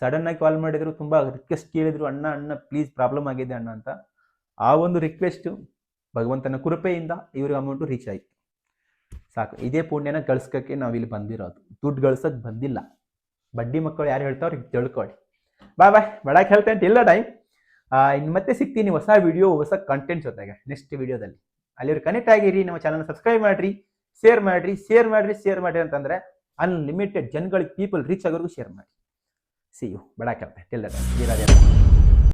ಸಡನ್ನಾಗಿ ಕಾಲ್ ಮಾಡಿದ್ರು ತುಂಬ ರಿಕ್ವೆಸ್ಟ್ ಕೇಳಿದ್ರು, ಅಣ್ಣ ಅಣ್ಣ ಪ್ಲೀಸ್ ಪ್ರಾಬ್ಲಮ್ ಆಗಿದೆ ಅಣ್ಣ ಅಂತ. ಆ ಒಂದು ರಿಕ್ವೆಸ್ಟು ಭಗವಂತನ ಕೃಪೆಯಿಂದ ಇವ್ರಿಗೆ ಅಮೌಂಟು ರೀಚ್ ಆಯಿತು. ಸಾಕು. ಇದೇ ಪುಣ್ಯನ ಗಳಿಸ್ಕೋಕ್ಕೆ ನಾವು ಇಲ್ಲಿ ಬಂದಿರೋದು. ದುಡ್ಡು ಗಳಿಸೋಕೆ ಬಂದಿಲ್ಲ. ಬಡ್ಡಿ ಮಕ್ಕಳು ಯಾರು ಹೇಳ್ತಾವ್ರಿಗೆ ತಿಳ್ಕೊಳ್ಳಿ ಬಾಯ್ ಬಾಯ್ ಬಡಕ್ಕೆ ಹೇಳ್ತೇನೆ ಇಲ್ಲ ಟೈಮ್ ಇನ್ನು ಮತ್ತೆ ಸಿಗ್ತೀನಿ ಹೊಸ ವಿಡಿಯೋ ಹೊಸ ಕಂಟೆಂಟ್ ಜೊತೆಗೆ ನೆಕ್ಸ್ಟ್ ವಿಡಿಯೋದಲ್ಲಿ ಅಲ್ಲಿವ್ರು ಕನೆಕ್ಟ್ ಆಗಿರಿ, ನಮ್ಮ ಚಾನಲ್ ಸಬ್ಸ್ಕ್ರೈಬ್ ಮಾಡಿರಿ ಶೇರ್ ಮಾಡಿರಿ ಶೇರ್ ಮಾಡಿರಿ ಶೇರ್ ಮಾಡಿರಿ ಅಂತಂದ್ರೆ ಅನ್ಲಿಮಿಟೆಡ್ ಜನಗಳಿಗೆ ಪೀಪಲ್ ರೀಚ್ ಆಗೋರ್ಗು ಶೇರ್ ಮಾಡಿ ಸಿ ಯು ಬಡಾಕ್ ಟಿಲ್ ದಟ್